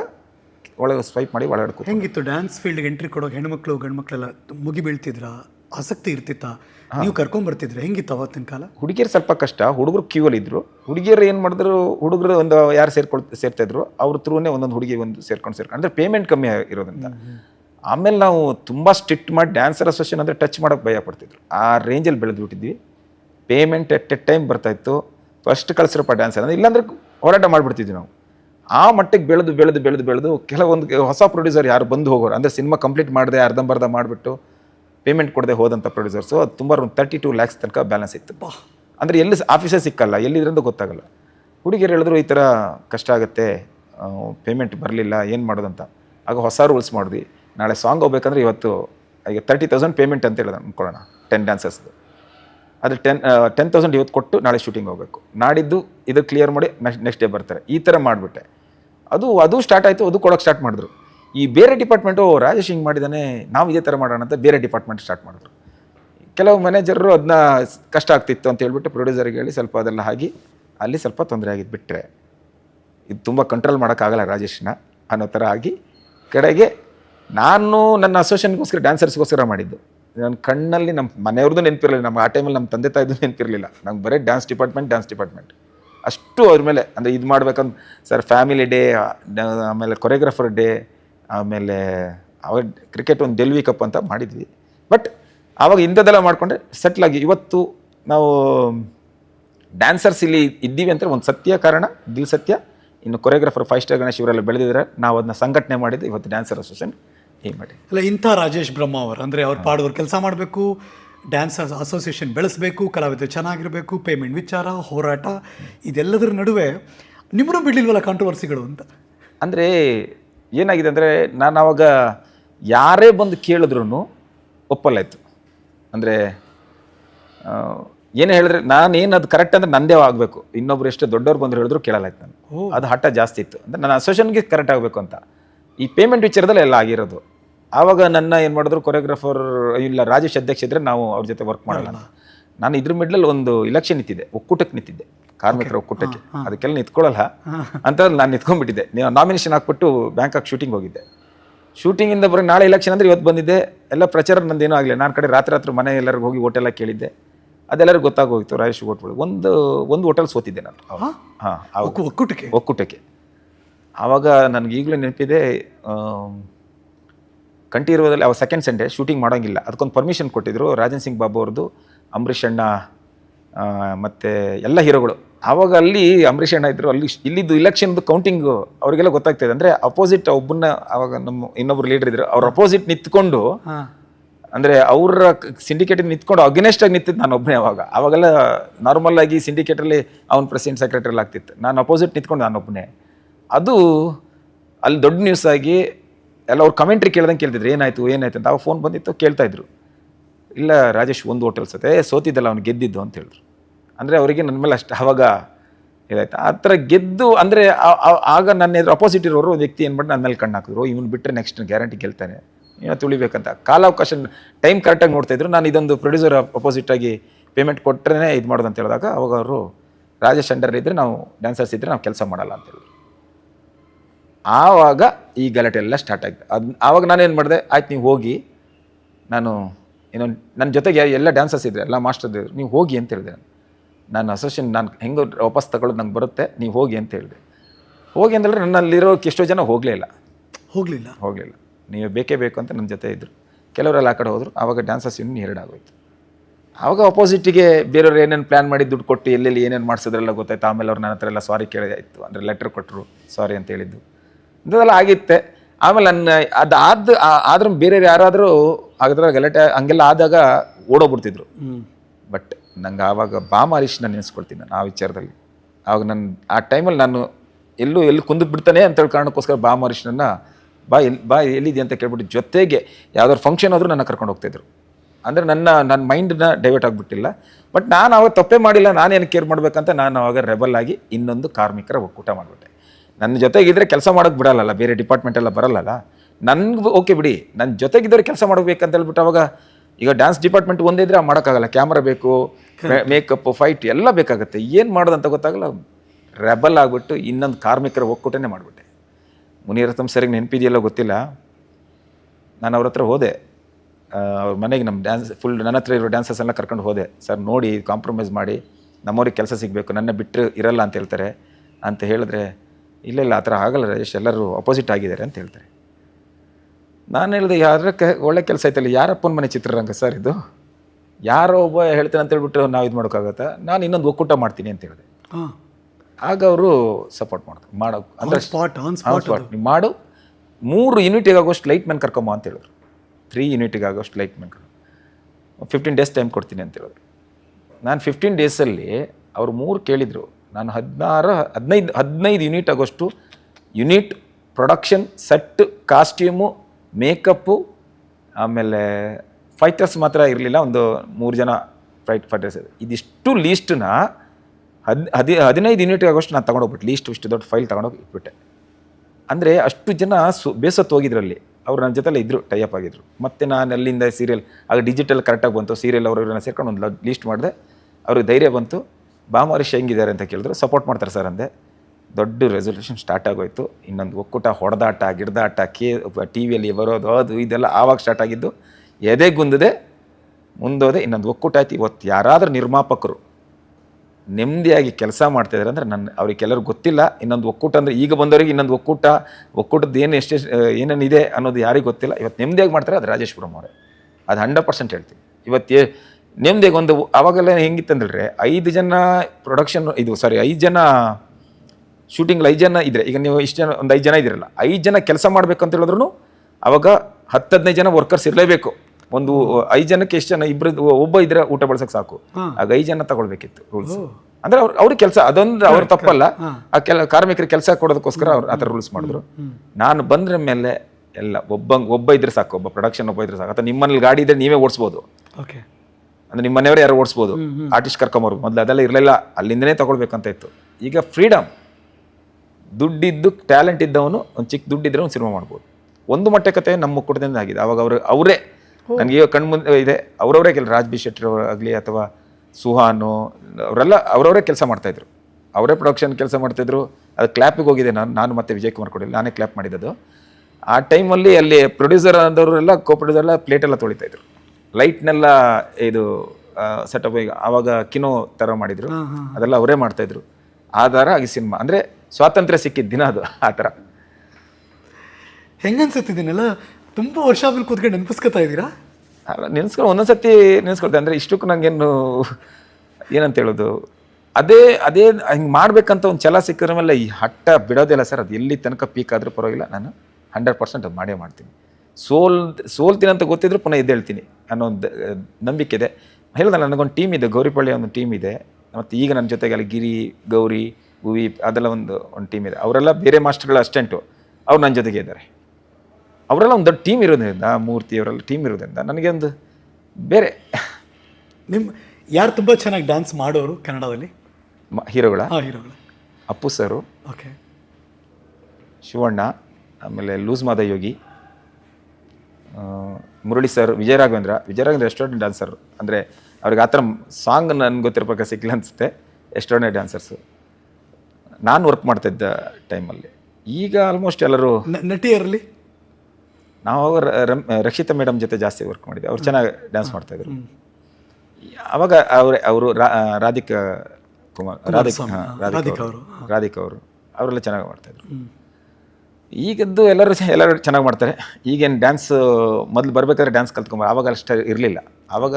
ಒಳಗೆ ಸ್ವೈಪ್ ಮಾಡಿ ಒಳಗಡೆ ಹೆಂಗಿತ್ತು ಡ್ಯಾನ್ಸ್ ಫೀಲ್ಡ್ಗೆ ಎಂಟ್ರಿ ಕೊಡೋ ಹೆಣ್ಮಕ್ಳು ಗಂಡ್ಮಕ್ಳೆಲ್ಲ ಮುಗಿ ಬೀಳ್ತಿದ್ರ? ಆಸಕ್ತಿ ಇರ್ತಿತ್ತಾ? ನೀವು ಕರ್ಕೊಂಡ್ ಬರ್ತಿದ್ರೆ? ಹೆಂಗಿತ್ತು ಅವತ್ತಿನ ಕಾಲ? ಹುಡುಗಿಯರು ಸ್ವಲ್ಪ ಕಷ್ಟ. ಹುಡುಗರು ಕ್ಯೂವಲ್ಲಿ ಇದ್ರು. ಹುಡುಗಿಯರು ಏನು ಮಾಡಿದ್ರು? ಹುಡುಗರು ಒಂದು ಯಾರು ಸೇರ್ಕೊಳ್ ಸೇರ್ತಾ ಇದ್ರು. ಅವ್ರ ಥ್ರೂನೇ ಒಂದೊಂದು ಹುಡುಗಿ ಒಂದು ಸೇರ್ಕೊಂಡು ಸೇರ್ಕೊಂಡು ಅಂದರೆ ಪೇಮೆಂಟ್ ಕಮ್ಮಿ ಇರೋದ್ರಿಂದ ಆಮೇಲೆ ನಾವು ತುಂಬ ಸ್ಟ್ರಿಕ್ಟ್ ಮಾಡಿ ಡ್ಯಾನ್ಸರ್ ಅಸೋಸಿಯೇಷನ್ ಅಂದರೆ ಟಚ್ ಮಾಡೋಕೆ ಭಯ ಪಡ್ತಿದ್ರು. ಆ ರೇಂಜಲ್ಲಿ ಬೆಳೆದ್ಬಿಟ್ಟಿದ್ವಿ ಪೇಮೆಂಟ್ ಎಟ್ ಎ ಟೈಮ್ ಬರ್ತಾಯಿತ್ತು ಫಸ್ಟ್ ಕಳಿಸಿರಪ್ಪ ಡ್ಯಾನ್ಸರ್ ಅಂದರೆ ಇಲ್ಲಾಂದ್ರೆ ಹೋರಾಟ ಮಾಡಿಬಿಡ್ತಿದ್ವಿ ನಾವು. ಆ ಮಟ್ಟಿಗೆ ಬೆಳೆದು ಬೆಳೆದು ಬೆಳೆದು ಬೆಳೆದು ಕೆಲವೊಂದು ಹೊಸ ಪ್ರೊಡ್ಯೂಸರ್ ಯಾರು ಬಂದು ಹೋಗೋರು, ಅಂದರೆ ಸಿನಿಮಾ ಕಂಪ್ಲೀಟ್ ಮಾಡಿದೆ ಅರ್ಧಂಬರ್ಧ ಮಾಡಿಬಿಟ್ಟು ಪೇಮೆಂಟ್ ಕೊಡದೆ ಹೋದಂಥ ಪ್ರೊಡ್ಯೂಸರ್ಸು ಅದು ತುಂಬ ಒಂದು ತರ್ಟಿ ಟು ಲ್ಯಾಕ್ಸ್ ತನಕ ಬ್ಯಾಲೆನ್ಸ್ ಇತ್ತು. ಅಂದರೆ ಎಲ್ಲಿ ಆಫೀಸೇ ಸಿಕ್ಕಲ್ಲ, ಎಲ್ಲಿದ್ರಿಂದ ಗೊತ್ತಾಗಲ್ಲ. ಹುಡುಗಿಯರು ಹೇಳಿದ್ರು ಈ ಥರ ಕಷ್ಟ ಆಗುತ್ತೆ ಪೇಮೆಂಟ್ ಬರಲಿಲ್ಲ, ಏನು ಮಾಡೋದಂತ. ಆಗ ಹೊಸ ರೂಲ್ಸ್ ಮಾಡಿದ್ವಿ. ನಾಳೆ ಸಾಂಗ್ ಹೋಗ್ಬೇಕಂದ್ರೆ ಇವತ್ತು ಈಗ ತರ್ಟಿ ತೌಸಂಡ್ ಪೇಮೆಂಟ್ ಅಂತ ಹೇಳೋದು ಅಂದ್ಕೊಳ್ಳೋಣ ಟೆನ್ ಡ್ಯಾನ್ಸಸ್ದು ಆದರೆ ಟೆನ್ ಟೆನ್ ತೌಸಂಡ್ ಇವತ್ತು ಕೊಟ್ಟು ನಾಳೆ ಶೂಟಿಂಗ್ ಹೋಗಬೇಕು. ನಾಡಿದ್ದು ಇದು ಕ್ಲಿಯರ್ ಮಾಡಿ ನೆಕ್ಸ್ಟ್ ನೆಕ್ಸ್ಟ್ ಡೇ ಬರ್ತಾರೆ. ಈ ಥರ ಮಾಡಿಬಿಟ್ಟೆ. ಅದು ಅದು ಸ್ಟಾರ್ಟ್ ಆಯಿತು, ಅದು ಕೊಡೋಕೆ ಸ್ಟಾರ್ಟ್ ಮಾಡಿದ್ರು. ಈ ಬೇರೆ ಡಿಪಾರ್ಟ್ಮೆಂಟು ರಾಜೇಶ್ ಹಿಂಗೆ ಮಾಡಿದ್ದಾನೆ ನಾವು ಇದೇ ಥರ ಮಾಡೋಣ ಅಂತ ಬೇರೆ ಡಿಪಾರ್ಟ್ಮೆಂಟ್ ಸ್ಟಾರ್ಟ್ ಮಾಡಿದ್ರು. ಕೆಲವು ಮ್ಯಾನೇಜರು ಅದನ್ನ ಕಷ್ಟ ಆಗ್ತಿತ್ತು ಅಂತ ಹೇಳ್ಬಿಟ್ಟು ಪ್ರೊಡ್ಯೂಸರ್ಗೆ ಹೇಳಿ ಸ್ವಲ್ಪ ಅದೆಲ್ಲ ಆಗಿ ಅಲ್ಲಿ ಸ್ವಲ್ಪ ತೊಂದರೆ ಆಗಿದ್ದು ಬಿಟ್ಟರೆ ಇದು ತುಂಬ ಕಂಟ್ರೋಲ್ ಮಾಡೋಕ್ಕಾಗಲ್ಲ ರಾಜೇಶ್ನ ಅನ್ನೋ ಥರ ಆಗಿ, ಕಡೆಗೆ ನಾನು ನನ್ನ ಅಸೋಸಿಯೇಷನ್ಗೋಸ್ಕರ ಡ್ಯಾನ್ಸರ್ಸ್ಗೋಸ್ಕರ ಮಾಡಿದ್ದು. ನನ್ನ ಕಣ್ಣಲ್ಲಿ ನಮ್ಮ ಮನೆಯವ್ರದ್ದು ನೆನಪಿರಲಿಲ್ಲ ನಮ್ಮ ಆ ಟೈಮಲ್ಲಿ ನಮ್ಮ ತಂದೆ ತಾಯಿದು ನೆನಪಿರಲಿಲ್ಲ. ನಂಗೆ ಬರೀ ಡ್ಯಾನ್ಸ್ ಡಿಪಾರ್ಟ್ಮೆಂಟ್ ಡ್ಯಾನ್ಸ್ ಡಿಪಾರ್ಟ್ಮೆಂಟ್ ಅಷ್ಟು ಅವ್ರ ಮೇಲೆ, ಅಂದರೆ ಇದು ಮಾಡ್ಬೇಕಂತ ಸರ್ ಫ್ಯಾಮಿಲಿ ಡೇ, ಆಮೇಲೆ ಕೊರಿಯೋಗ್ರಾಫರ್ ಡೇ ಆಮೇಲೆ ಅವಾಗ ಕ್ರಿಕೆಟ್ ಒಂದು ಡೆಲ್ವಿ ಕಪ್ ಅಂತ ಮಾಡಿದ್ವಿ. ಬಟ್ ಆವಾಗ ಇಂಥದ್ದೆಲ್ಲ ಮಾಡಿಕೊಂಡ್ರೆ ಸೆಟ್ಲಾಗಿ ಇವತ್ತು ನಾವು ಡ್ಯಾನ್ಸರ್ಸ್ ಇಲ್ಲಿ ಇದ್ದೀವಿ ಅಂದರೆ ಒಂದು ಸತ್ಯ ಕಾರಣ, ದಿಲ್ ಸತ್ಯ. ಇನ್ನು ಕೊರಿಯೋಗ್ರಾಫರ್ ಫೈವ್ ಸ್ಟಾರ್ ಗಣೇಶ್ ಇವರೆಲ್ಲ ಬೆಳೆದಿದ್ದಾರೆ. ನಾವು ಅದನ್ನ ಸಂಘಟನೆ ಮಾಡಿದ್ದು ಇವತ್ತು ಡ್ಯಾನ್ಸರ್ ಅಸೋಸಿಯೇಷನ್ ಹೀಗೆ ಮಾಡಿ? ಅಲ್ಲ ಇಂಥ ರಾಜೇಶ್ ಬ್ರಹ್ಮ ಅವರು ಅಂದರೆ ಅವ್ರು ಪಾಡೋರು ಕೆಲಸ ಮಾಡಬೇಕು ಡ್ಯಾನ್ಸ್ ಅಸೋಸಿಯೇಷನ್ ಬೆಳೆಸಬೇಕು ಕಲಾವಿದರು ಚೆನ್ನಾಗಿರಬೇಕು ಪೇಮೆಂಟ್ ವಿಚಾರ ಹೋರಾಟ ಇದೆಲ್ಲದರ ನಡುವೆ ನಿಮ್ಮನ್ನು ಬಿಡಲಿಲ್ವಲ್ಲ ಕಾಂಟ್ರವರ್ಸಿಗಳು ಅಂತ? ಅಂದರೆ ಏನಾಗಿದೆ ಅಂದರೆ ನಾನು ಅವಾಗ ಯಾರೇ ಬಂದು ಕೇಳಿದ್ರು ಒಪ್ಪಲ್ಲಾಯ್ತು ಅಂದರೆ ಏನು ಹೇಳಿದ್ರೆ ನಾನೇನು ಅದು ಕರೆಕ್ಟ್ ಅಂದರೆ ನಂದೇ ಆಗಬೇಕು. ಇನ್ನೊಬ್ರು ಎಷ್ಟು ದೊಡ್ಡವ್ರು ಬಂದರು ಹೇಳಿದ್ರು ಕೇಳಲಾಯ್ತು ನಾನು. ಅದು ಹಠ ಜಾಸ್ತಿ ಇತ್ತು. ಅಂದರೆ ನನ್ನ ಅಸೋಸಿಯೇಷನ್ಗೆ ಕರೆಕ್ಟ್ ಆಗಬೇಕು ಅಂತ. ಈ ಪೇಮೆಂಟ್ ವಿಚಾರದಲ್ಲಿ ಎಲ್ಲ ಆಗಿರೋದು. ಆವಾಗ ನನ್ನ ಏನು ಮಾಡಿದ್ರು ಕೊರಿಯೋಗ್ರಾಫರ್ ಇಲ್ಲ ರಾಜೇಶ್ ಅಧ್ಯಕ್ಷ ಇದ್ರೆ ನಾವು ಅವ್ರ ಜೊತೆ ವರ್ಕ್ ಮಾಡಲ್ಲ ನಾನು ಇದ್ರ ಮಿಡ್ಲಲ್ಲಿ ಒಂದು ಇಲೆಕ್ಷನ್ ನಿಂತಿದ್ದೆ ಒಕ್ಕೂಟಕ್ಕೆ ನಿಂತಿದ್ದೆ ಕಾರ್ಮಿಕರ ಒಕ್ಕೂಟಕ್ಕೆ. ಅದಕ್ಕೆಲ್ಲ ನಿಂತ್ಕೊಳ್ಳಲ್ಲ ಅಂತ ನಾನು ನಿಂತ್ಕೊಂಡ್ಬಿಟ್ಟಿದ್ದೆ. ನೀವು ನಾಮಿನೇಷನ್ ಹಾಕ್ಬಿಟ್ಟು ಬ್ಯಾಂಕಾಕ್ ಶೂಟಿಂಗ್ ಹೋಗಿದ್ದೆ. ಶೂಟಿಂಗಿಂದ ಬರೀ ನಾಳೆ ಇಲೆಕ್ಷನ್ ಅಂದ್ರೆ ಇವತ್ತು ಬಂದಿದ್ದೆ. ಎಲ್ಲ ಪ್ರಚಾರ ನಂದೇನೂ ಆಗಲಿಲ್ಲ. ನಾನು ಕಡೆ ರಾತ್ರಿ ರಾತ್ರಿ ಮನೆ ಎಲ್ಲರಿಗೂ ಹೋಗಿ ಹೋಟೆಲ್ಲ ಕೇಳಿದ್ದೆ. ಅದೆಲ್ಲರಿಗೂ ಗೊತ್ತಾಗೋಗಿತ್ತು ರಾಜೇಶ್ ಓಟ್ಗಳು ಒಂದು ಒಂದು ಹೋಟೆಲ್ ಸೋತಿದ್ದೆ ನಾನು. ಹಾಂ? ಒಕ್ಕು ಒಕ್ಕೂಟಕ್ಕೆ? ಒಕ್ಕೂಟಕ್ಕೆ. ಆವಾಗ ನನಗೆ ಈಗಲೂ ನೆನಪಿದೆ ಕಂಠೀರವದಲ್ಲಿ ಅವ ಸೆಕೆಂಡ್ ಸಂಡೇ ಶೂಟಿಂಗ್ ಮಾಡೋಂಗಿಲ್ಲ. ಅದಕ್ಕೊಂದು ಪರ್ಮಿಷನ್ ಕೊಟ್ಟಿದ್ರು ರಾಜನ್ ಸಿಂಗ್ ಬಾಬು ಅವ್ರದ್ದು ಅಂಬರೀಷ್ ಅಣ್ಣ ಮತ್ತು ಎಲ್ಲ ಹೀರೋಗಳು. ಆವಾಗ ಅಲ್ಲಿ ಅಂಬರೀಷ್ ಅಣ್ಣ ಇದ್ದರು ಅಲ್ಲಿ ಇಲ್ಲಿದ್ದು ಇಲೆಕ್ಷನ್ದು ಕೌಂಟಿಂಗು ಅವರಿಗೆಲ್ಲ ಗೊತ್ತಾಗ್ತದೆ. ಅಂದರೆ ಅಪೋಸಿಟ್ ಒಬ್ಬನ್ನ ಅವಾಗ ನಮ್ಮ ಇನ್ನೊಬ್ರು ಲೀಡರ್ ಇದ್ದರು ಅವ್ರ ಅಪೋಸಿಟ್ ನಿಂತ್ಕೊಂಡು ಅಂದರೆ ಅವರ ಸಿಂಡಿಕೇಟ್ ನಿಂತ್ಕೊಂಡು ಅಗೇನೆಸ್ಟ್ ಆಗಿ ನಿಂತಿದ್ದು ನಾನು ಒಬ್ಬನೇ ಅವಾಗ ಆವಾಗೆಲ್ಲ ನಾರ್ಮಲ್ ಆಗಿ ಸಿಂಡಿಕೇಟಲ್ಲಿ ಅವ್ನು ಪ್ರೆಸಿಡೆಂಟ್ ಸೆಕ್ರೆಟರಿ ಆಗ್ತಿತ್ತು. ನಾನು ಅಪೋಸಿಟ್ ನಿಂತ್ಕೊಂಡು ನಾನು ಒಬ್ಬನೇ ಅದು ಅಲ್ಲಿ ದೊಡ್ಡ ನ್ಯೂಸ್ ಆಗಿ ಎಲ್ಲ ಅವ್ರು ಕಮೆಂಟ್ರಿ ಕೇಳ್ದಂಗೆ ಕೇಳ್ತಿದ್ರು, ಏನಾಯ್ತು ಏನಾಯ್ತು ಅಂತ. ಅವಾಗ ಫೋನ್ ಬಂದಿತ್ತು, ಕೇಳ್ತಾ ಇದ್ರು. ಇಲ್ಲ ರಾಜೇಶ್, ಒಂದು ಹೋಟೆಲ್ ಸತೆ, ಸೋತಿದ್ದಲ್ಲ, ಅವ್ನು ಗೆದ್ದಿದ್ದು ಅಂತ ಹೇಳಿದ್ರು. ಅಂದರೆ ಅವರಿಗೆ ನನ್ನ ಮೇಲೆ ಅಷ್ಟು ಅವಾಗ ಇದಾಯ್ತು. ಆ ಥರ ಗೆದ್ದು, ಅಂದರೆ ಆಗ ನನ್ನ ಎದುರು ಅಪೋಸಿಟ್ ಇರೋರು ಒಂದು ವ್ಯಕ್ತಿ ಏನು ಮಾಡಿ ನನ್ನ ಮೇಲೆ ಕಣ್ಣು ಹಾಕಿದ್ರು ಇವ್ನು ಬಿಟ್ಟರೆ ನೆಕ್ಸ್ಟ್ ಗ್ಯಾರಂಟಿ ಗೆಲ್ತಾನೆ ಏನೋ ತುಳಿಬೇಕಂತ. ಕಾಲಾವಕಾಶ ಟೈಮ್ ಕರೆಕ್ಟಾಗಿ ನೋಡ್ತಾ ಇದ್ರು. ನಾನು ಇದೊಂದು ಪ್ರೊಡ್ಯೂಸರ್ ಅಪೋಸಿಟ್ ಆಗಿ ಪೇಮೆಂಟ್ ಕೊಟ್ಟರೆ ಇದು ಮಾಡೋದು ಅಂತ ಹೇಳಿದಾಗ, ಅವಾಗ ಅವರು ರಾಜೇಶ್ ಅಂಡರ್ ಇದ್ದರೆ ನಾವು ಡ್ಯಾನ್ಸರ್ಸ್ ಇದ್ದರೆ ನಾವು ಕೆಲಸ ಮಾಡಲ್ಲ ಅಂತ ಹೇಳಿದ್ರು. ಆವಾಗ ಈ ಗಲಾಟೆ ಎಲ್ಲ ಸ್ಟಾರ್ಟ್ ಆಯಿತು ಅದು ಆವಾಗ ನಾನೇನು ಮಾಡಿದೆ ಆಯ್ತು ನೀವು ಹೋಗಿ ನಾನು ಏನೋ ನನ್ನ ಜೊತೆಗೆ ಎಲ್ಲ ಡ್ಯಾನ್ಸರ್ಸ್ ಇದ್ದರೆ ಎಲ್ಲ ಮಾಸ್ಟರ್ ಇದ್ದರು ನೀವು ಹೋಗಿ ಅಂತ ಹೇಳಿದೆ ನಾನು. ನಾನು ಅಸೋಸಿಯೇಷನ್ ನಾನು ಹೆಂಗೆ ವಾಪಸ್ ತಗೊಳ್ಳೋದು ನಂಗೆ ಬರುತ್ತೆ ನೀವು ಹೋಗಿ ಅಂತ ಹೇಳಿದೆ. ಹೋಗಿ ಅಂತಂದ್ರೆ ನನ್ನಲ್ಲಿರೋ ಎಷ್ಟೋ ಜನ ಹೋಗಲೇ ಇಲ್ಲ. ಹೋಗಲಿಲ್ಲ? ಹೋಗಲಿಲ್ಲ. ನೀವು ಬೇಕೇ ಬೇಕು ಅಂತ ನನ್ನ ಜೊತೆ ಇದ್ದರು ಕೆಲವರೆಲ್ಲ ಆ ಕಡೆ ಹೋದರು ಆವಾಗ ಡ್ಯಾನ್ಸರ್ಸ್ ಇನ್ನೂ ಎರಡಾಗೋಯ್ತು ಆವಾಗ ಅಪೋಸಿಟಿಗೆ ಬೇರೆಯವ್ರು ಏನೇನು ಪ್ಲ್ಯಾನ್ ಮಾಡಿ ದುಡ್ಡು ಕೊಟ್ಟು ಎಲ್ಲೆಲ್ಲಿ ಏನೇನು ಮಾಡಿಸಿದ್ರೆಲ್ಲ ಗೊತ್ತಾಯ್ತು. ಆಮೇಲೆ ಅವ್ರು ನನ್ನ ಹತ್ರ ಎಲ್ಲ ಸಾರಿ ಕೇಳಿದಾಯಿತು ಅಂದರೆ ಲೆಟ್ರ್ ಕೊಟ್ಟರು ಸಾರಿ ಅಂತ ಹೇಳಿದ್ದು. ಇಂಥದ್ದೆಲ್ಲ ಆಗಿತ್ತೆ. ಆಮೇಲೆ ನನ್ನ ಅದು ಆದ ಆದ್ರೂ ಬೇರೆ ಯಾರಾದರೂ ಆಗಿದ್ರೆ ಗಲಾಟೆ ಹಂಗೆಲ್ಲ ಆದಾಗ ಓಡೋಗ್ಬಿಡ್ತಿದ್ರು. ಬಟ್ ನಂಗೆ ಆವಾಗ ಬಾಮಾರೀಶ್ನ ನೆನೆಸ್ಕೊಳ್ತೀನಿ ನಾನು ಆ ವಿಚಾರದಲ್ಲಿ. ಆವಾಗ ನನ್ನ ಆ ಟೈಮಲ್ಲಿ ನಾನು ಎಲ್ಲೂ ಎಲ್ಲಿ ಕುಂದು ಬಿಡ್ತಾನೆ ಅಂತೇಳಿ ಕಾರಣಕ್ಕೋಸ್ಕರ ಬಾಮಾರೀಶ್ನನ್ನ ಬಾ ಎಲ್ಲಿ ಬಾ ಎಲ್ಲಿದೆ ಅಂತ ಕೇಳ್ಬಿಟ್ಟು ಜೊತೆಗೆ ಯಾವ್ದಾದ್ರು ಫಂಕ್ಷನ್ ಆದರೂ ನನ್ನ ಕರ್ಕೊಂಡು ಹೋಗ್ತಾಯಿದ್ರು ಅಂದರೆ ನನ್ನ ನನ್ನ ಮೈಂಡನ್ನ ಡೈವರ್ಟ್ ಆಗಿಬಿಟ್ಟಿಲ್ಲ. ಬಟ್ ನಾನು ಅವಾಗ ತಪ್ಪೇ ಮಾಡಿಲ್ಲ ನಾನೇನು ಕೇರ್ ಮಾಡಬೇಕಂತ ನಾನು ಅವಾಗ ರೆಬಲ್ ಆಗಿ ಇನ್ನೊಂದು ಕಾರ್ಮಿಕರ ಒಕ್ಕೂಟ ಮಾಡಿಬಿಟ್ಟೆ. ನನ್ನ ಜೊತೆಗಿದ್ರೆ ಕೆಲಸ ಮಾಡೋಕೆ ಬಿಡಲ್ಲಲ್ಲ ಬೇರೆ ಡಿಪಾರ್ಟ್ಮೆಂಟ್ ಎಲ್ಲ ಬರಲ್ಲಲ್ಲ? ನನಗೂ ಓಕೆ ಬಿಡಿ ನನ್ನ ಜೊತೆಗಿದ್ದವ್ರು ಕೆಲಸ ಮಾಡಬೇಕಂತ ಹೇಳ್ಬಿಟ್ಟು ಅವಾಗ ಈಗ ಡ್ಯಾನ್ಸ್ ಡಿಪಾರ್ಟ್ಮೆಂಟ್ ಒಂದೇ ಇದ್ರೆ ಮಾಡೋಕ್ಕಾಗಲ್ಲ. ಕ್ಯಾಮ್ರಾ ಬೇಕು ಮೇಕಪ್ ಫೈಟ್ ಎಲ್ಲ ಬೇಕಾಗುತ್ತೆ. ಏನು ಮಾಡೋದಂತ ಅಂತ ಗೊತ್ತಾಗಲ್ಲ. ರೆಬಲ್ ಆಗಿಬಿಟ್ಟು ಇನ್ನೊಂದು ಕಾರ್ಮಿಕರ ಒಕ್ಕೂಟನೇ ಮಾಡಿಬಿಟ್ಟೆ. ಮುನಿರತ್ನಂ ಸರಿಗೆ ನೆನಪಿದೆಯಲ್ಲ ಗೊತ್ತಿಲ್ಲ. ನಾನು ಅವ್ರ ಹತ್ರ ಹೋದೆ. ಅವ್ರ ಮನೆಗೆ ನಮ್ಮ ಡ್ಯಾನ್ಸ್ ಫುಲ್ ನನ್ನ ಹತ್ರ ಇರೋ ಡ್ಯಾನ್ಸಸ್ ಎಲ್ಲ ಕರ್ಕೊಂಡು ಹೋದೆ. ಸರ್ ನೋಡಿ ಕಾಂಪ್ರಮೈಸ್ ಮಾಡಿ ನಮ್ಮವ್ರಿಗೆ ಕೆಲಸ ಸಿಗಬೇಕು ನನ್ನ ಬಿಟ್ಟರೆ ಇರಲ್ಲ ಅಂತ ಹೇಳ್ತಾರೆ. ಅಂತ ಹೇಳಿದ್ರೆ ಇಲ್ಲ ಇಲ್ಲ ಆ ಥರ ಆಗಲ್ಲ ರಾಜೇಶ್ ಎಲ್ಲರೂ ಅಪೋಸಿಟ್ ಆಗಿದ್ದಾರೆ ಅಂತ ಹೇಳ್ತಾರೆ. ನಾನು ಹೇಳಿದೆ ಯಾರ ಕ ಒಳ್ಳೆ ಕೆಲಸ ಐತಲ್ಲ ಯಾರಪ್ಪನ ಮನೆ ಚಿತ್ರರಂಗ ಸರ್ ಇದು? ಯಾರೋ ಒಬ್ಬ ಹೇಳ್ತಾನೆ ಅಂತ ಹೇಳ್ಬಿಟ್ಟು ನಾವು ಇದು ಮಾಡೋಕ್ಕಾಗತ್ತಾ ನಾನು ಇನ್ನೊಂದು ಒಕ್ಕೂಟ ಮಾಡ್ತೀನಿ ಅಂತ ಹೇಳಿದೆ. ಆಗ ಅವರು ಸಪೋರ್ಟ್ ಮಾಡ್ತಾರೆ ಮಾಡೋ ಅಂದರೆ ಸ್ಪಾಟ್ ಆನ್ ಸ್ಪಾಟ್ ನೀವು ಮಾಡು. ಮೂರು ಯೂನಿಟಿಗೆ ಆಗೋಷ್ಟು ಲೈಟ್ ಮ್ಯಾನ್ ಕರ್ಕೊಂಬ ಅಂತ ಹೇಳಿದ್ರು. ತ್ರೀ ಯೂನಿಟಿಗೆ ಆಗೋಷ್ಟು light man fifteen days time ಕೊಡ್ತೀನಿ ಅಂತ ಹೇಳಿದ್ರು. ನಾನು ಫಿಫ್ಟೀನ್ ಡೇಸಲ್ಲಿ ಅವರು ಮೂರು ಕೇಳಿದರು. ನಾನು ಹದಿನಾರು, ಹದಿನೈದು ಹದಿನೈದು ಯೂನಿಟ್ ಆಗೋಷ್ಟು unit production set costume makeup ಆಮೇಲೆ ಫೈಟರ್ಸ್ ಮಾತ್ರ ಇರಲಿಲ್ಲ, ಒಂದು ಮೂರು ಜನ ಫೈಟ್ ಫೈಟರ್ಸ್ ಇದಿಷ್ಟು ಲೀಸ್ಟನ್ನ ಹದ್, ಹದಿ, ಹದಿನೈದು ಯೂನಿಟ್ ಆಗೋಷ್ಟು ನಾನು ತೊಗೊಂಡೋಗ್ಬಿಟ್ಟು ಲೀಸ್ಟ್ ಇಷ್ಟು ದೊಡ್ಡ ಫೈಲ್ ತೊಗೊಂಡೋಗಿ ಇಟ್ಬಿಟ್ಟೆ. ಅಂದರೆ ಅಷ್ಟು ಜನ ಸು, ಬೇಸತ್ತು ಹೋಗಿದ್ರಲ್ಲಿ. ಅವ್ರು ನನ್ನ ಜೊತೆಲ್ಲ ಇದ್ದರು ಟೈಅಪ್ ಆಗಿದ್ರು. ಮತ್ತು ನಾನು ಅಲ್ಲಿಂದ ಸೀರಿಯಲ್ ಆಗ ಡಿಜಿಟಲ್ ಕರೆಕ್ಟಾಗಿ ಬಂತು. ಸೀರಿಯಲ್ ಅವರು ಇವರನ್ನ ಸೇರ್ಕೊಂಡು ಒಂದು ಲೀಸ್ಟ್ ಮಾಡಿದೆ. ಅವ್ರಿಗೆ ಧೈರ್ಯ ಬಂತು. ಬಾಮಾರಿಶ್ ಹೆಂಗಿದ್ದಾರೆ ಅಂತ ಕೇಳಿದ್ರು ಸಪೋರ್ಟ್ ಮಾಡ್ತಾರೆ ಸರ್ ಅಂದೆ. ದೊಡ್ಡ ರೆಸೊಲ್ಯೂಷನ್ ಸ್ಟಾರ್ಟ್ ಆಗೋಯ್ತು. ಇನ್ನೊಂದು ಒಕ್ಕೂಟ ಹೊಡೆದಾಟ, ಗಿಡದಾಟ, ಕೇ ಟಿ ವಿಯಲ್ಲಿ ಬರೋದು, ಅದು, ಇದೆಲ್ಲ ಆವಾಗ ಸ್ಟಾರ್ಟ್ ಆಗಿದ್ದು. ಎದೆ ಗುಂದದೆ, ಮುಂದೋದೆ ಇನ್ನೊಂದು ಒಕ್ಕೂಟ ಆಯ್ತು. ಇವತ್ತು ಯಾರಾದರೂ ನಿರ್ಮಾಪಕರು ನೆಮ್ಮದಿಯಾಗಿ ಕೆಲಸ ಮಾಡ್ತಾಯಿದ್ದಾರೆ ಅಂದರೆ ನನ್ನ, ಅವ್ರಿಗೆ ಕೆಲವರು ಗೊತ್ತಿಲ್ಲ. ಇನ್ನೊಂದು ಒಕ್ಕೂಟ ಅಂದರೆ ಈಗ ಬಂದವರಿಗೆ ಇನ್ನೊಂದು ಒಕ್ಕೂಟ ಒಕ್ಕೂಟದ ಏನು ಎಷ್ಟೇ ಏನೇನಿದೆ ಅನ್ನೋದು ಯಾರಿಗೂ ಗೊತ್ತಿಲ್ಲ. ಇವತ್ತು ನೆಮ್ಮದಿಯಾಗಿ ಮಾಡ್ತಾರೆ ಅದು ರಾಜೇಶ್ವರಂ ಅವರೇ. ಅದು ಹಂಡ್ರೆಡ್ ಪರ್ಸೆಂಟ್ ಹೇಳ್ತೀವಿ ಇವತ್ತು ಏ- ಈಗ ಒಂದು ಅವಾಗೆಲ್ಲ ಹೆಂಗಿತ್ತಂದ್ರೆ ಐದು ಜನ ಪ್ರೊಡಕ್ಷನ್ ಇದು ಸಾರಿ ಐದು ಜನ ಶೂಟಿಂಗ್ಲಿ ಐದು ಜನ ಇದ್ರೆ ಈಗ ನೀವು ಇಷ್ಟು ಜನ ಒಂದು ಐದು ಜನ ಇದಿರಲ್ಲ ಐದು ಜನ ಕೆಲಸ ಮಾಡಬೇಕು ಅಂತ ಹೇಳಿದ್ರು ಅವಾಗ ಹತ್ತು ಹದಿನೈದು ಜನ ವರ್ಕರ್ಸ್ ಇರಲೇಬೇಕು. ಒಂದು ಐದು ಜನಕ್ಕೆ ಎಷ್ಟು ಜನ ಇಬ್ಬರು ಒಬ್ಬ ಇದ್ರೆ ಊಟ ಬಳಸಕ್ಕೆ ಸಾಕು. ಆಗ ಐದು ಜನ ತಗೊಳ್ಬೇಕಿತ್ತು ರೂಲ್ಸ್ ಅಂದ್ರೆ ಅವ್ರ ಅವ್ರಿಗೆ ಕೆಲಸ ಅದೊಂದು ಅವ್ರ ತಪ್ಪಲ್ಲ. ಆ ಕೆಲ ಕಾರ್ಮಿಕರಿಗೆ ಕೆಲಸ ಕೊಡೋದಕ್ಕೋಸ್ಕರ ಅವ್ರು ಆ ಥರ ರೂಲ್ಸ್ ಮಾಡಿದ್ರು. ನಾನು ಬಂದ್ರ ಮೇಲೆ ಎಲ್ಲ ಒಬ್ಬ ಒಬ್ಬ ಇದ್ರೆ ಸಾಕು ಒಬ್ಬ ಪ್ರೊಡಕ್ಷನ್ ಒಬ್ಬ ಇದ್ರೆ ಸಾಕು. ಅಥವಾ ನಿಮ್ಮಲ್ಲಿ ಗಾಡಿ ಇದ್ರೆ ನೀವೇ ಓಡಿಸ್ಬೋದು. ಓಕೆ ಅಂದ್ರೆ ನಿಮ್ಮ ಮನೆಯವರು ಯಾರು ಓಡಿಸ್ಬೋದು? ಆರ್ಟಿಸ್ಟ್ ಕರ್ಕೊಂಬರು ಮೊದಲು ಅದೆಲ್ಲ ಇರಲಿಲ್ಲ. ಅಲ್ಲಿಂದನೇ ತಗೊಳ್ಬೇಕಂತ ಇತ್ತು. ಈಗ ಫ್ರೀಡಮ್ ದುಡ್ಡಿದ್ದು ಟ್ಯಾಲೆಂಟ್ ಇದ್ದವನು ಒಂದು ಚಿಕ್ಕ ದುಡ್ಡಿದ್ರೆ ಒಂದು ಸಿನಿಮಾ ಮಾಡ್ಬೋದು. ಒಂದು ಮಟ್ಟ ಕತೆ ನಮ್ಮ ಕುಟುಂಬದಿಂದ ಆಗಿದೆ. ಅವಾಗ ಅವರು ಅವರೇ. ನನಗೆ ಈಗ ಕಣ್ಮುಂದೆ ಇದೆ. ಅವರವರೇ ಕೆಲ ರಾಜ್ ಬಿ ಶೆಟ್ಟಿ ಆಗಲಿ ಅಥವಾ ಸುಹಾನು ಅವರೆಲ್ಲ ಅವರವರೇ ಕೆಲಸ ಮಾಡ್ತಾಯಿದ್ರು ಅವರೇ ಪ್ರೊಡಕ್ಷನ್ ಕೆಲಸ ಮಾಡ್ತಾಯಿದ್ರು ಅದು ಕ್ಲ್ಯಾಪಿಗೆ ಹೋಗಿದೆ. ನಾನು ನಾನು ಮತ್ತೆ ವಿಜಯ್ ಕುಮಾರ್ ಕೊಡಿಲ್ಲ ನಾನೇ ಕ್ಲ್ಯಾಪ್ ಮಾಡಿದ್ದು ಆ ಟೈಮಲ್ಲಿ ಅಲ್ಲಿ ಪ್ರೊಡ್ಯೂಸರ್ ಆದವರೆಲ್ಲ ಕೋ ಪ್ರೊಡ್ಯೂಸರ್ ಎಲ್ಲ ಪ್ಲೇಟೆಲ್ಲ ತೊಳಿತಾಯಿದ್ರು ಲೈಟ್ನೆಲ್ಲ ಇದು ಸೆಟಪ್ ಈಗ ಆವಾಗ ಕಿನೋ ಥರ ಮಾಡಿದ್ರು. ಅದೆಲ್ಲ ಅವರೇ ಮಾಡ್ತಾಯಿದ್ರು ಆಧಾರ ಆಗಿ ಸಿನಿಮಾ. ಅಂದರೆ ಸ್ವಾತಂತ್ರ್ಯ ಸಿಕ್ಕಿದ ದಿನ ಅದು ಆ ಥರ. ಹೆಂಗನ್ಸುತ್ತಿದ್ದೀನಲ್ಲ ತುಂಬ ವರ್ಷ ಆದ್ಮೇಲೆ ಕೂತ್ಕೊಂಡು ನೆನಪಿಸ್ಕೊತಾ ಇದ್ದೀರಾ? ನೆನೆಸ್ಕೊಂಡು ಒಂದೊಂದು ಸತಿ ನೆನೆಸ್ಕೊಳ್ತೆ. ಅಂದರೆ ಇಷ್ಟಕ್ಕೂ ನನಗೇನು ಏನಂತ ಹೇಳೋದು? ಅದೇ ಅದೇ ಹಿಂಗೆ ಮಾಡ್ಬೇಕಂತ ಒಂದು ಛಲ ಸಿಕ್ಕಿದ್ರ ಮೇಲೆ ಈ ಹಟ್ಟ ಬಿಡೋದಿಲ್ಲ ಸರ್. ಅದು ಎಲ್ಲಿ ತನಕ ಪೀಕ್ ಆದರೂ ಪರವಾಗಿಲ್ಲ. ನಾನು ಹಂಡ್ರೆಡ್ ಪರ್ಸೆಂಟ್ ಅದು ಮಾಡೇ ಮಾಡ್ತೀನಿ. ಸೋಲ್ ಸೋಲ್ತೀನಿ ಅಂತ ಗೊತ್ತಿದ್ರು ಪುನಃ ಎದ್ದೇಳ್ತೀನಿ ಅನ್ನೋ ಒಂದು ನಂಬಿಕೆ ಇದೆ. ಹೇಳಿದಲ್ಲ ನನಗೊಂದು ಟೀಮ್ ಇದೆ ಗೌರಿಪಳ್ಳಿ ಒಂದು ಟೀಮ್ ಇದೆ. ಮತ್ತು ಈಗ ನನ್ನ ಜೊತೆಗೆ ಅಲ್ಲಿ ಗಿರಿ ಗೌರಿ ಭುವಿ ಅದೆಲ್ಲ ಒಂದು ಒಂದು ಟೀಮ್ ಇದೆ. ಅವರೆಲ್ಲ ಬೇರೆ ಮಾಸ್ಟರ್ಗಳ ಅಸ್ಟೆಂಟು ಅವ್ರು ನನ್ನ ಜೊತೆಗೆ ಇದ್ದಾರೆ. ಅವರೆಲ್ಲ ಒಂದು ದೊಡ್ಡ ಟೀಮ್ ಇರೋದ್ರಿಂದ ಮೂರ್ತಿ ಅವರೆಲ್ಲ ಟೀಮ್ ಇರೋದ್ರಿಂದ ನನಗೆ ಒಂದು ಬೇರೆ. ನಿಮ್ಮ ಯಾರು ತುಂಬ ಚೆನ್ನಾಗಿ ಡ್ಯಾನ್ಸ್ ಮಾಡೋರು ಕನ್ನಡದಲ್ಲಿ? ಮ- ಹೀರೋಗಳ? ಹೀರೋಗಳು. ಅಪ್ಪು ಸರು ಓಕೆ ಶಿವಣ್ಣ ಆಮೇಲೆ loose Mada Yogi Murali sir Vijaya Raghavendra. Vijaya Raghavendra extraordinary dancer ಅಂದರೆ ಅವ್ರಿಗೆ ಆ ಥರ ಸಾಂಗ್ ನನ್ಗೆ ಗೊತ್ತಿರಬೇಕು ಸಿಕ್ಕಿಲ್ಲ ಅನಿಸುತ್ತೆ. ಎಸ್ಟೋರ್ಡಿನ ಡ್ಯಾನ್ಸರ್ಸು ನಾನು ವರ್ಕ್ ಮಾಡ್ತಾಯಿದ್ದ ಟೈಮಲ್ಲಿ ಈಗ ಆಲ್ಮೋಸ್ಟ್ ಎಲ್ಲರೂ ನಟಿಯರಲ್ಲಿ ನಾವು ಅವಾಗ ರಮ್ ರಕ್ಷಿತಾ ಮೇಡಮ್ ಜೊತೆ ಜಾಸ್ತಿ ವರ್ಕ್ ಮಾಡಿದ್ದೆ ಅವ್ರು ಚೆನ್ನಾಗಿ ಡ್ಯಾನ್ಸ್ ಮಾಡ್ತಾಯಿದ್ರು ಅವಾಗ ಅವರೇ ಅವರು ರಾಧಿಕಾ ಕುಮಾರ್ ರಾಧಿಕಾ ಹಾಂ ರಾಧಿಕಾ ಅವರು. ರಾಧಿಕಾ ಅವರು. ಅವರೆಲ್ಲ ಚೆನ್ನಾಗಿ ಮಾಡ್ತಾಯಿದ್ರು ಈಗದ್ದು ಎಲ್ಲರೂ ಎಲ್ಲರೂ ಚೆನ್ನಾಗಿ ಮಾಡ್ತಾರೆ. ಈಗೇನು ಡ್ಯಾನ್ಸ್ ಮೊದಲು ಬರಬೇಕಾದ್ರೆ ಡ್ಯಾನ್ಸ್ ಕಲ್ತ್ಕೊಂಬ ಆವಾಗ ಅಷ್ಟೇ ಇರಲಿಲ್ಲ. ಆವಾಗ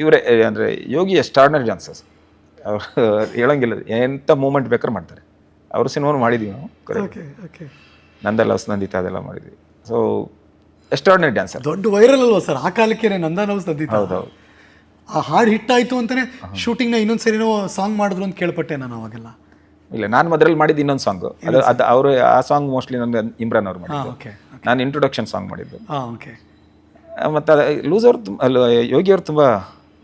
ಇವರೇ ಅಂದರೆ ಯೋಗಿ ಎಸ್ಟಾರ್ಡಿನರಿ ಡ್ಯಾನ್ಸಸ್ ಅವರು ಹೇಳಂಗಿಲ್ಲ ಎಂಥ ಮೂಮೆಂಟ್ ಬೇಕಾದ್ರೆ ಮಾಡ್ತಾರೆ. ಅವರು ಸಿನಿಮಾನು ಮಾಡಿದ್ವಿ ನಾವು ಓಕೆ ನಂದಲ್ಲ ನಂದಿತ ಅದೆಲ್ಲ ಮಾಡಿದ್ವಿ. ಸೊ ಎಸ್ಟಾರ್ಡಿನರಿ ಡ್ಯಾನ್ಸರ್ ದೊಡ್ಡ ವೈರಲ್ ಅಲ್ವಾ ಸರ್ ಆ ಕಾಲಕ್ಕೆ ನಂದನ್ ನಂದಿತಾ ಹೌದು ಆ ಹಾಡು ಹಿಟ್ ಆಯ್ತು ಅಂತಾನೆ ಶೂಟಿಂಗ್ನ ಇನ್ನೊಂದು ಸರಿನೋ ಸಾಂಗ್ ಮಾಡಿದ್ರು ಅಂತ ಕೇಳ್ಪಟ್ಟೆ ನಾನು ಅವಾಗೆಲ್ಲ. ಇಲ್ಲ ನಾನು ಮೊದಲಲ್ಲಿ ಮಾಡಿದ್ದು ಇನ್ನೊಂದು ಸಾಂಗು ಅದು ಅದು ಅವರು ಆ ಸಾಂಗ್ ಮೋಸ್ಟ್ಲಿ ನನಗೆ ಇಮ್ರಾನ್ ಅವ್ರು ಮಾಡಿದ್ದು. ಓಕೆ ನಾನು ಇಂಟ್ರೊಡಕ್ಷನ್ ಸಾಂಗ್ ಮಾಡಿದ್ದು. ಹಾಂ ಓಕೆ ಮತ್ತು ಲೂಸ್ ಅವ್ರು ತುಂಬ ಅಲ್ಲ ಯೋಗಿ ಅವ್ರು ತುಂಬ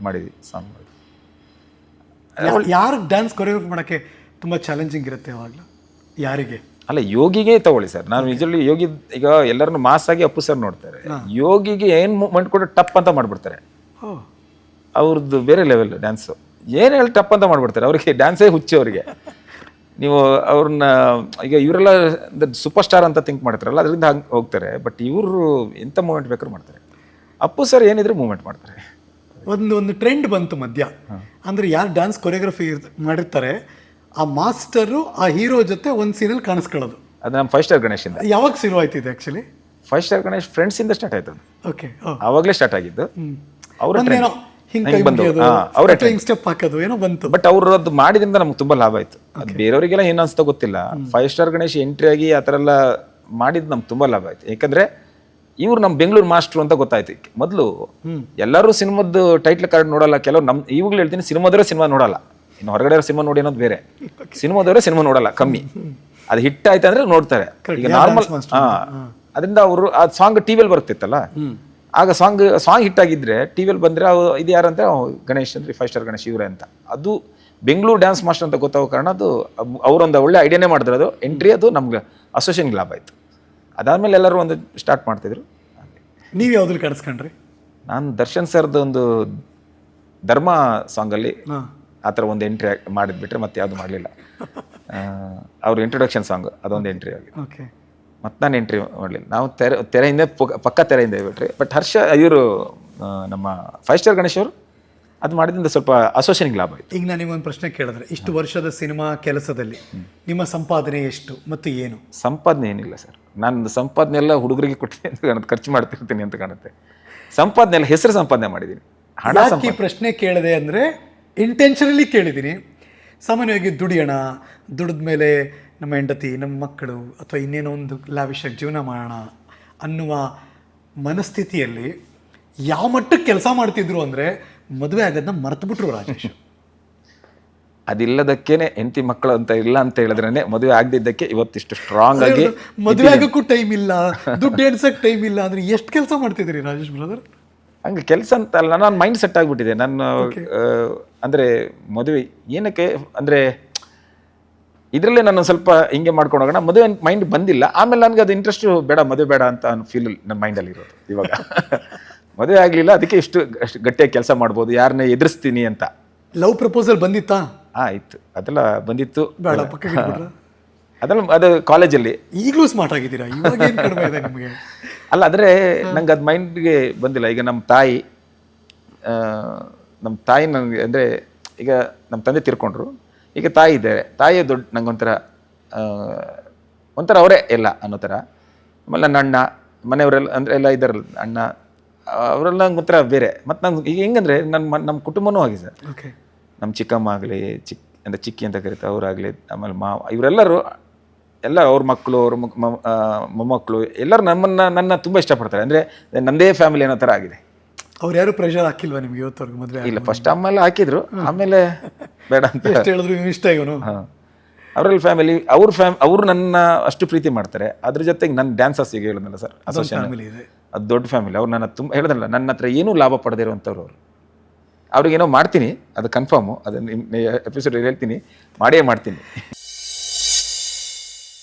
ಮಾಡಿದ್ವಿ ಸಾಂಗ್ ಮಾಡಿದ್ವಿ ಯಾರು ಡ್ಯಾನ್ಸ್ ಕೊರಿಯೋಗ್ರಫಿ ಮಾಡೋಕ್ಕೆ ತುಂಬ ಚಾಲೆಂಜಿಂಗ್ ಇರುತ್ತೆ ಯಾವಾಗಲೂ? ಯಾರಿಗೆ? ಅಲ್ಲ ಯೋಗಿಗೆ ತಗೊಳ್ಳಿ ಸರ್ ನಾನು ನಿಜಲ್ಲಿ ಯೋಗಿ ಈಗ ಎಲ್ಲರನ್ನು ಮಾಸ್ ಆಗಿ ಅಪ್ಪು ಸರ್ ನೋಡ್ತಾರೆ. ಯೋಗಿಗೆ ಏನು ಮೂವ್ಮೆಂಟ್ ಕೂಡ ಟಪ್ ಅಂತ ಮಾಡಿಬಿಡ್ತಾರೆ. ಅವ್ರದ್ದು ಬೇರೆ ಲೆವೆಲ್ ಡ್ಯಾನ್ಸು ಏನು ಹೇಳಿ ಟಪ್ ಅಂತ ಮಾಡಿಬಿಡ್ತಾರೆ? ಅವ್ರಿಗೆ ಡ್ಯಾನ್ಸೇ ಹುಚ್ಚು ಅವರಿಗೆ. ನೀವು ಅವ್ರನ್ನ ಈಗ ಇವರೆಲ್ಲ ಸೂಪರ್ ಸ್ಟಾರ್ ಅಂತ ಥಿಂಕ್ ಮಾಡ್ತಾರಲ್ಲ ಅದರಿಂದ ಹಂಗೆ ಹೋಗ್ತಾರೆ. ಬಟ್ ಇವರು ಎಂಥ ಮೂಮೆಂಟ್ ಬೇಕಾದ್ರೂ ಮಾಡ್ತಾರೆ. ಅಪ್ಪು ಸರ್ ಏನಿದ್ರು ಮೂಮೆಂಟ್ ಮಾಡ್ತಾರೆ. ಒಂದು ಒಂದು ಟ್ರೆಂಡ್ ಬಂತು ಮಧ್ಯ. ಅಂದ್ರೆ ಯಾರು ಡ್ಯಾನ್ಸ್ ಕೊರಿಯೋಗ್ರಫಿ ಮಾಡಿರ್ತಾರೆ ಆ ಮಾಸ್ಟರು ಆ ಹೀರೋ ಜೊತೆ ಒಂದು ಸೀನಲ್ಲಿ ಕಾಣಿಸ್ಕೊಳ್ಳೋದು. ಅದು ನಮ್ಮ ಫೈವ್ ಸ್ಟಾರ್ ಗಣೇಶಿಂದ ಯಾವಾಗ ಶುರು ಆಯ್ತಿದೆ ಆ್ಯಕ್ಚುಲಿ ಫೈವ್ ಸ್ಟಾರ್ ಗಣೇಶ್ ಫ್ರೆಂಡ್ಸಿಂದ ಸ್ಟಾರ್ಟ್ ಆಯ್ತು ಓಕೆ ಆವಾಗಲೇ ಸ್ಟಾರ್ಟ್ ಆಗಿದ್ದು. ಅವ್ರ ಹಿಂಗೆ ಬಂದು ಅವ್ರೇ ಹಿಂಗೆ ಸ್ಟೆಪ್ ಹಾಕೋದು ಏನೋ ಬಂತು. ಬಟ್ ಅವ್ರು ಅದು ಮಾಡಿದ್ರಿಂದ ನಮ್ಗೆ ತುಂಬಾ ಲಾಭ ಆಯ್ತು. ಅದು ಬೇರೆಯವರಿಗೆಲ್ಲ ಏನು ಅನ್ಸ್ತಾ ಗೊತ್ತಿಲ್ಲ. ಫೈವ್ ಸ್ಟಾರ್ ಗಣೇಶ್ ಎಂಟ್ರಿ ಆಗಿ ಆ ಥರ ಎಲ್ಲ ಮಾಡಿದ್ ನಮ್ಗೆ ತುಂಬಾ ಲಾಭ ಆಯ್ತು. ಯಾಕಂದ್ರೆ ಇವ್ರು ನಮ್ಮ ಬೆಂಗಳೂರು ಮಾಸ್ಟ್ರು ಅಂತ ಗೊತ್ತಾಯ್ತು ಮೊದಲು ಎಲ್ಲರೂ ಸಿನಿಮಾದ್ದು ಟೈಟ್ಲ್ ಕಾರ್ಡ್ ನೋಡಲ್ಲ. ಕೆಲವು ನಮ್ ಇವಾಗಲೂ ಹೇಳ್ತೀನಿ ಸಿನಿಮಾದವರೇ ಸಿನಿಮಾ ನೋಡಲ್ಲ. ಇನ್ನು ಹೊರಗಡೆ ಸಿನಿಮಾ ನೋಡಿ ಅನ್ನೋದು ಬೇರೆ. ಸಿನಿಮಾದವರೇ ಸಿನಿಮಾ ನೋಡಲ್ಲ ಕಮ್ಮಿ. ಅದು ಹಿಟ್ ಆಯ್ತು ಅಂದ್ರೆ ನೋಡ್ತಾರೆ ಈಗ ನಾರ್ಮಲ್ ಅದರಿಂದ ಅವರು ಆ ಸಾಂಗ್ ಟಿವಿಯಲ್ಲಿ ಬರ್ತಿತ್ತಲ್ಲ ಆಗ ಸಾಂಗ್ ಸಾಂಗ್ ಹಿಟ್ ಆಗಿದ್ರೆ ಟಿವಿಯಲ್ಲಿ ಬಂದರೆ ಅವು ಇದು ಯಾರಂದರೆ ಗಣೇಶ್ ಅಂದ್ರೆ ಫೈವ್ ಸ್ಟಾರ್ ಗಣೇಶ್ ಇವರೇ ಅಂತ. ಅದು ಬೆಂಗಳೂರು ಡ್ಯಾನ್ಸ್ ಮಾಸ್ಟರ್ ಅಂತ ಗೊತ್ತಾಗೋ ಕಾರಣ ಅದು ಅವ್- ಅವರೊಂದು ಒಳ್ಳೆ ಐಡಿಯಾನೇ ಮಾಡಿದ್ರು ಅದು ಎಂಟ್ರಿ ಅದು ನಮ್ಗೆ ಅಸೋಸಿಯೇಷನ್ಗೆ ಲಾಭ ಆಯ್ತು. ಅದಾದಮೇಲೆ ಎಲ್ಲರೂ ಒಂದು ಸ್ಟಾರ್ಟ್ ಮಾಡ್ತಿದ್ರು. ನೀವು ಯಾವ್ದ್ರಲ್ಲಿ ಕಾಣಿಸ್ಕೊಂಡ್ರಿ ನಾನು ದರ್ಶನ್ ಸರ್ದು ಒಂದು ಧರ್ಮ ಸಾಂಗಲ್ಲಿ ಆ ಥರ ಒಂದು ಎಂಟ್ರಿ ಮಾಡಿದ್ಬಿಟ್ರೆ ಮತ್ತೆ ಯಾವುದು ಮಾಡಲಿಲ್ಲ. ಅವ್ರ ಇಂಟ್ರೊಡಕ್ಷನ್ ಸಾಂಗ್ ಅದೊಂದು ಎಂಟ್ರಿ ಆಗಿದೆ ಓಕೆ ಮತ್ತೆ ನಾನು ಎಂಟ್ರಿ ಮಾಡಲಿಲ್ಲ ನಾವು ತೆರೆ ತೆರೆಯಿಂದ ಪಕ್ಕ- ತೆರೆಯಿಂದ ಬಿಟ್ರಿ ಬಟ್ ಹರ್ಷ ಇವರು ನಮ್ಮ ಫೈವ್ ಸ್ಟಾರ್ ಗಣೇಶ್ ಅವರು ಅದು ಮಾಡಿದ್ರಿಂದ ಸ್ವಲ್ಪ ಅಸೋಸಿಯೇಷನ್ಗೆ ಲಾಭ ಆಯಿತು. ಈಗ ನಾನು ನಿಮ್ಮೊಂದು ಪ್ರಶ್ನೆ ಕೇಳಿದ್ರೆ ಇಷ್ಟು ವರ್ಷದ ಸಿನಿಮಾ ಕೆಲಸದಲ್ಲಿ ನಿಮ್ಮ ಸಂಪಾದನೆ ಎಷ್ಟು ಮತ್ತು ಏನು? ಸಂಪಾದನೆ ಏನಿಲ್ಲ ಸರ್. ನಾನು ಸಂಪಾದನೆ ಎಲ್ಲ ಹುಡುಗರಿಗೆ ಕೊಟ್ಟಿದ್ದೀನಿ ಅಂತ ಕಾಣುತ್ತೆ ಖರ್ಚು ಮಾಡ್ತಿರ್ತೀನಿ ಅಂತ ಕಾಣುತ್ತೆ. ಸಂಪಾದನೆ ಎಲ್ಲ ಹೆಸರು ಸಂಪಾದನೆ ಮಾಡಿದ್ದೀನಿ. ಹಣ ಈ ಪ್ರಶ್ನೆ ಕೇಳಿದೆ ಅಂದರೆ ಇಂಟೆನ್ಷನಲಿ ಕೇಳಿದ್ದೀನಿ. ಸಾಮಾನ್ಯವಾಗಿ ದುಡಿಯೋಣ ದುಡಿದ ಮೇಲೆ ನಮ್ಮ ಹೆಂಡತಿ ನಮ್ಮ ಮಕ್ಕಳು ಅಥವಾ ಇನ್ನೇನೋ ಒಂದು ಲಾವಿಷಾಗಿ ಜೀವನ ಮಾಡೋಣ ಅನ್ನುವ ಮನಸ್ಥಿತಿಯಲ್ಲಿ ಯಾವ ಮಟ್ಟಕ್ಕೆ ಕೆಲಸ ಮಾಡ್ತಿದ್ರು ಅಂದರೆ ಮದುವೆ ಆಗೋದನ್ನ ಮರೆತುಬಿಟ್ರು ರಾಜೇಶ್. ಅದಿಲ್ಲದಕ್ಕೇನೆ ಹೆಂಡತಿ ಮಕ್ಕಳು ಅಂತ ಇಲ್ಲ ಅಂತ ಹೇಳಿದ್ರೇನೆ ಮದುವೆ ಆಗದಿದ್ದಕ್ಕೆ ಇವತ್ತಿಷ್ಟು ಸ್ಟ್ರಾಂಗ್ ಆಗಿ ಮದುವೆ ಆಗೋಕ್ಕೂ ಟೈಮ್ ಇಲ್ಲ ದುಡ್ಡು ಎಣ್ಸಕ್ಕೆ ಟೈಮ್ ಇಲ್ಲ ಅಂದರೆ ಎಷ್ಟು ಕೆಲಸ ಮಾಡ್ತಿದ್ದೀರಿ ರಾಜೇಶ್ ಬ್ರದರ್ ಹಂಗೆ ಕೆಲಸ ಅಂತ ಅಲ್ಲ ನಾನು ಮೈಂಡ್ ಸೆಟ್ ಆಗಿಬಿಟ್ಟಿದೆ. ನಾನು ಅಂದರೆ ಅಂದ್ರೆ ಮದುವೆ ಏನಕ್ಕೆ ಅಂದ್ರೆ ಇದರಲ್ಲೇ ನಾನು ಸ್ವಲ್ಪ ಹಿಂಗೆ ಮಾಡ್ಕೊಂಡು ಹೋಗೋಣ. ಮದುವೆ ಮೈಂಡ್ ಬಂದಿಲ್ಲ. ಆಮೇಲೆ ನನಗೆ ಅದು ಇಂಟ್ರೆಸ್ಟ್ ಬೇಡ ಮದುವೆ ಬೇಡ ಅಂತ ಫೀಲ್ ನನ್ನ ಮೈಂಡಲ್ಲಿ ಇರೋದು ಇವಾಗ. ಮದುವೆ ಆಗಲಿಲ್ಲ ಅದಕ್ಕೆ ಇಷ್ಟು ಅಷ್ಟು ಗಟ್ಟಿಯಾಗಿ ಕೆಲಸ ಮಾಡ್ಬೋದು ಯಾರನ್ನೇ ಎದುರಿಸ್ತೀನಿ ಅಂತ. ಲವ್ ಪ್ರಪೋಸಲ್ ಬಂದಿತ್ತಾ? ಆಯ್ತು. ಅದೆಲ್ಲ ಬಂದಿತ್ತು. ಬೇಡ ಪಕ್ಕಕ್ಕೆ ಇಟ್ಬಿಟ್ರಾ? ಅದೆಲ್ಲ ಅದು ಕಾಲೇಜಲ್ಲಿ ಈಗಲೂ ಸ್ಮಾರ್ಟ್ ಆಗಿದ್ದೀರಾ? ಇವಾಗ ಏನು ಕಡಿಮೆ ಇದೆ ನಿಮಗೆ? ಅಲ್ಲ ಆದರೆ ನಂಗೆ ಅದು ಮೈಂಡ್ಗೆ ಬಂದಿಲ್ಲ. ಈಗ ನಮ್ಮ ತಾಯಿ ನಮ್ಮ ತಾಯಿ ನನಗೆ ಅಂದರೆ ಈಗ ನಮ್ಮ ತಂದೆ ತಿರ್ಕೊಂಡ್ರು. ಈಗ ತಾಯಿ ಇದ್ದಾರೆ. ತಾಯಿಯೇ ದೊಡ್ಡ ನನಗೊಂಥರ ಒಂಥರ ಅವರೇ ಎಲ್ಲ ಅನ್ನೋ ಥರ. ಆಮೇಲೆ ನನ್ನ ಅಣ್ಣ ಮನೆಯವರೆಲ್ಲ ಅಂದರೆ ಎಲ್ಲ ಇದ್ದಾರಲ್ಲ ಅಣ್ಣ ಅವರೆಲ್ಲ ನಂಗೆ ಒಂಥರ ಬೇರೆ. ಮತ್ತು ನಂಗೆ ಈಗ ಹೆಂಗಂದ್ರೆ ನನ್ನ ಮ- ನಮ್ಮ ಕುಟುಂಬನೂ ಆಗಿದೆ ಸರ್. ಓಕೆ. ನಮ್ಮ ಚಿಕ್ಕಮ್ಮ ಆಗಲಿ ಚಿಕ್ಕ ಅಂದರೆ ಚಿಕ್ಕಿ ಅಂತ ಕರೀತಾರೆ ಅವರಾಗಲಿ ಆಮೇಲೆ ಮಾ ಇವರೆಲ್ಲರೂ ಎಲ್ಲ ಅವ್ರ ಮಕ್ಕಳು ಅವ್ರ ಮಕ್- ಮೊಮ್ಮಕ್ಕಳು ಎಲ್ಲರೂ ನಮ್ಮನ್ನು ನನ್ನ ತುಂಬ ಇಷ್ಟಪಡ್ತಾರೆ. ಅಂದರೆ ನನ್ನದೇ ಫ್ಯಾಮಿಲಿ ಅನ್ನೋ ಥರ ಆಗಿದೆ. ಅವ್ರು ಯಾರು ಪ್ರೆಷರ್ ಹಾಕಿಲ್ವಾ ನಿಮ್ಗೆ ಇವತ್ತವರೆಗೂ ಮದುವೆ ಇಲ್ಲ ಫಸ್ಟ್ ಅಮ್ಮೆಲ್ಲ ಹಾಕಿದ್ರು. ಆಮೇಲೆ ಬೇಡ ಅಂತ. ಎಷ್ಟು ಹೇಳಿದ್ರು ಇವ್ನು ಇಷ್ಟ ಇವನು? ಹಾಂ. ಅವರಲ್ಲಿ ಫ್ಯಾಮಿಲಿ ಅವ್ರ ಫ್ಯಾಮ್ ಅವರು ನನ್ನ ಅಷ್ಟು ಪ್ರೀತಿ ಮಾಡ್ತಾರೆ. ಅದ್ರ ಜೊತೆಗೆ ನನ್ನ ಡ್ಯಾನ್ಸಸ್ ಈಗ ಹೇಳಿದ್ನಲ್ಲ ಸರ್ ಅಸೋಸಿಯೇಷನ್ ಫ್ಯಾಮಿಲಿ ಇದೆ. ಅದು ದೊಡ್ಡ ಫ್ಯಾಮಿಲಿ ಅವ್ರು ನನ್ನ ತುಂಬ ಹೇಳಿದ್ರಲ್ಲ ನನ್ನ ಹತ್ರ ಏನೂ ಲಾಭ ಪಡೆದಿರುವಂಥವ್ರು ಅವರು. ಅವ್ರಿಗೇನೋ ಮಾಡ್ತೀನಿ ಅದು ಕನ್ಫರ್ಮು ಅದನ್ನು ಎಪಿಸೋಡ್ ಹೇಳ್ತೀನಿ ಮಾಡೇ ಮಾಡ್ತೀನಿ.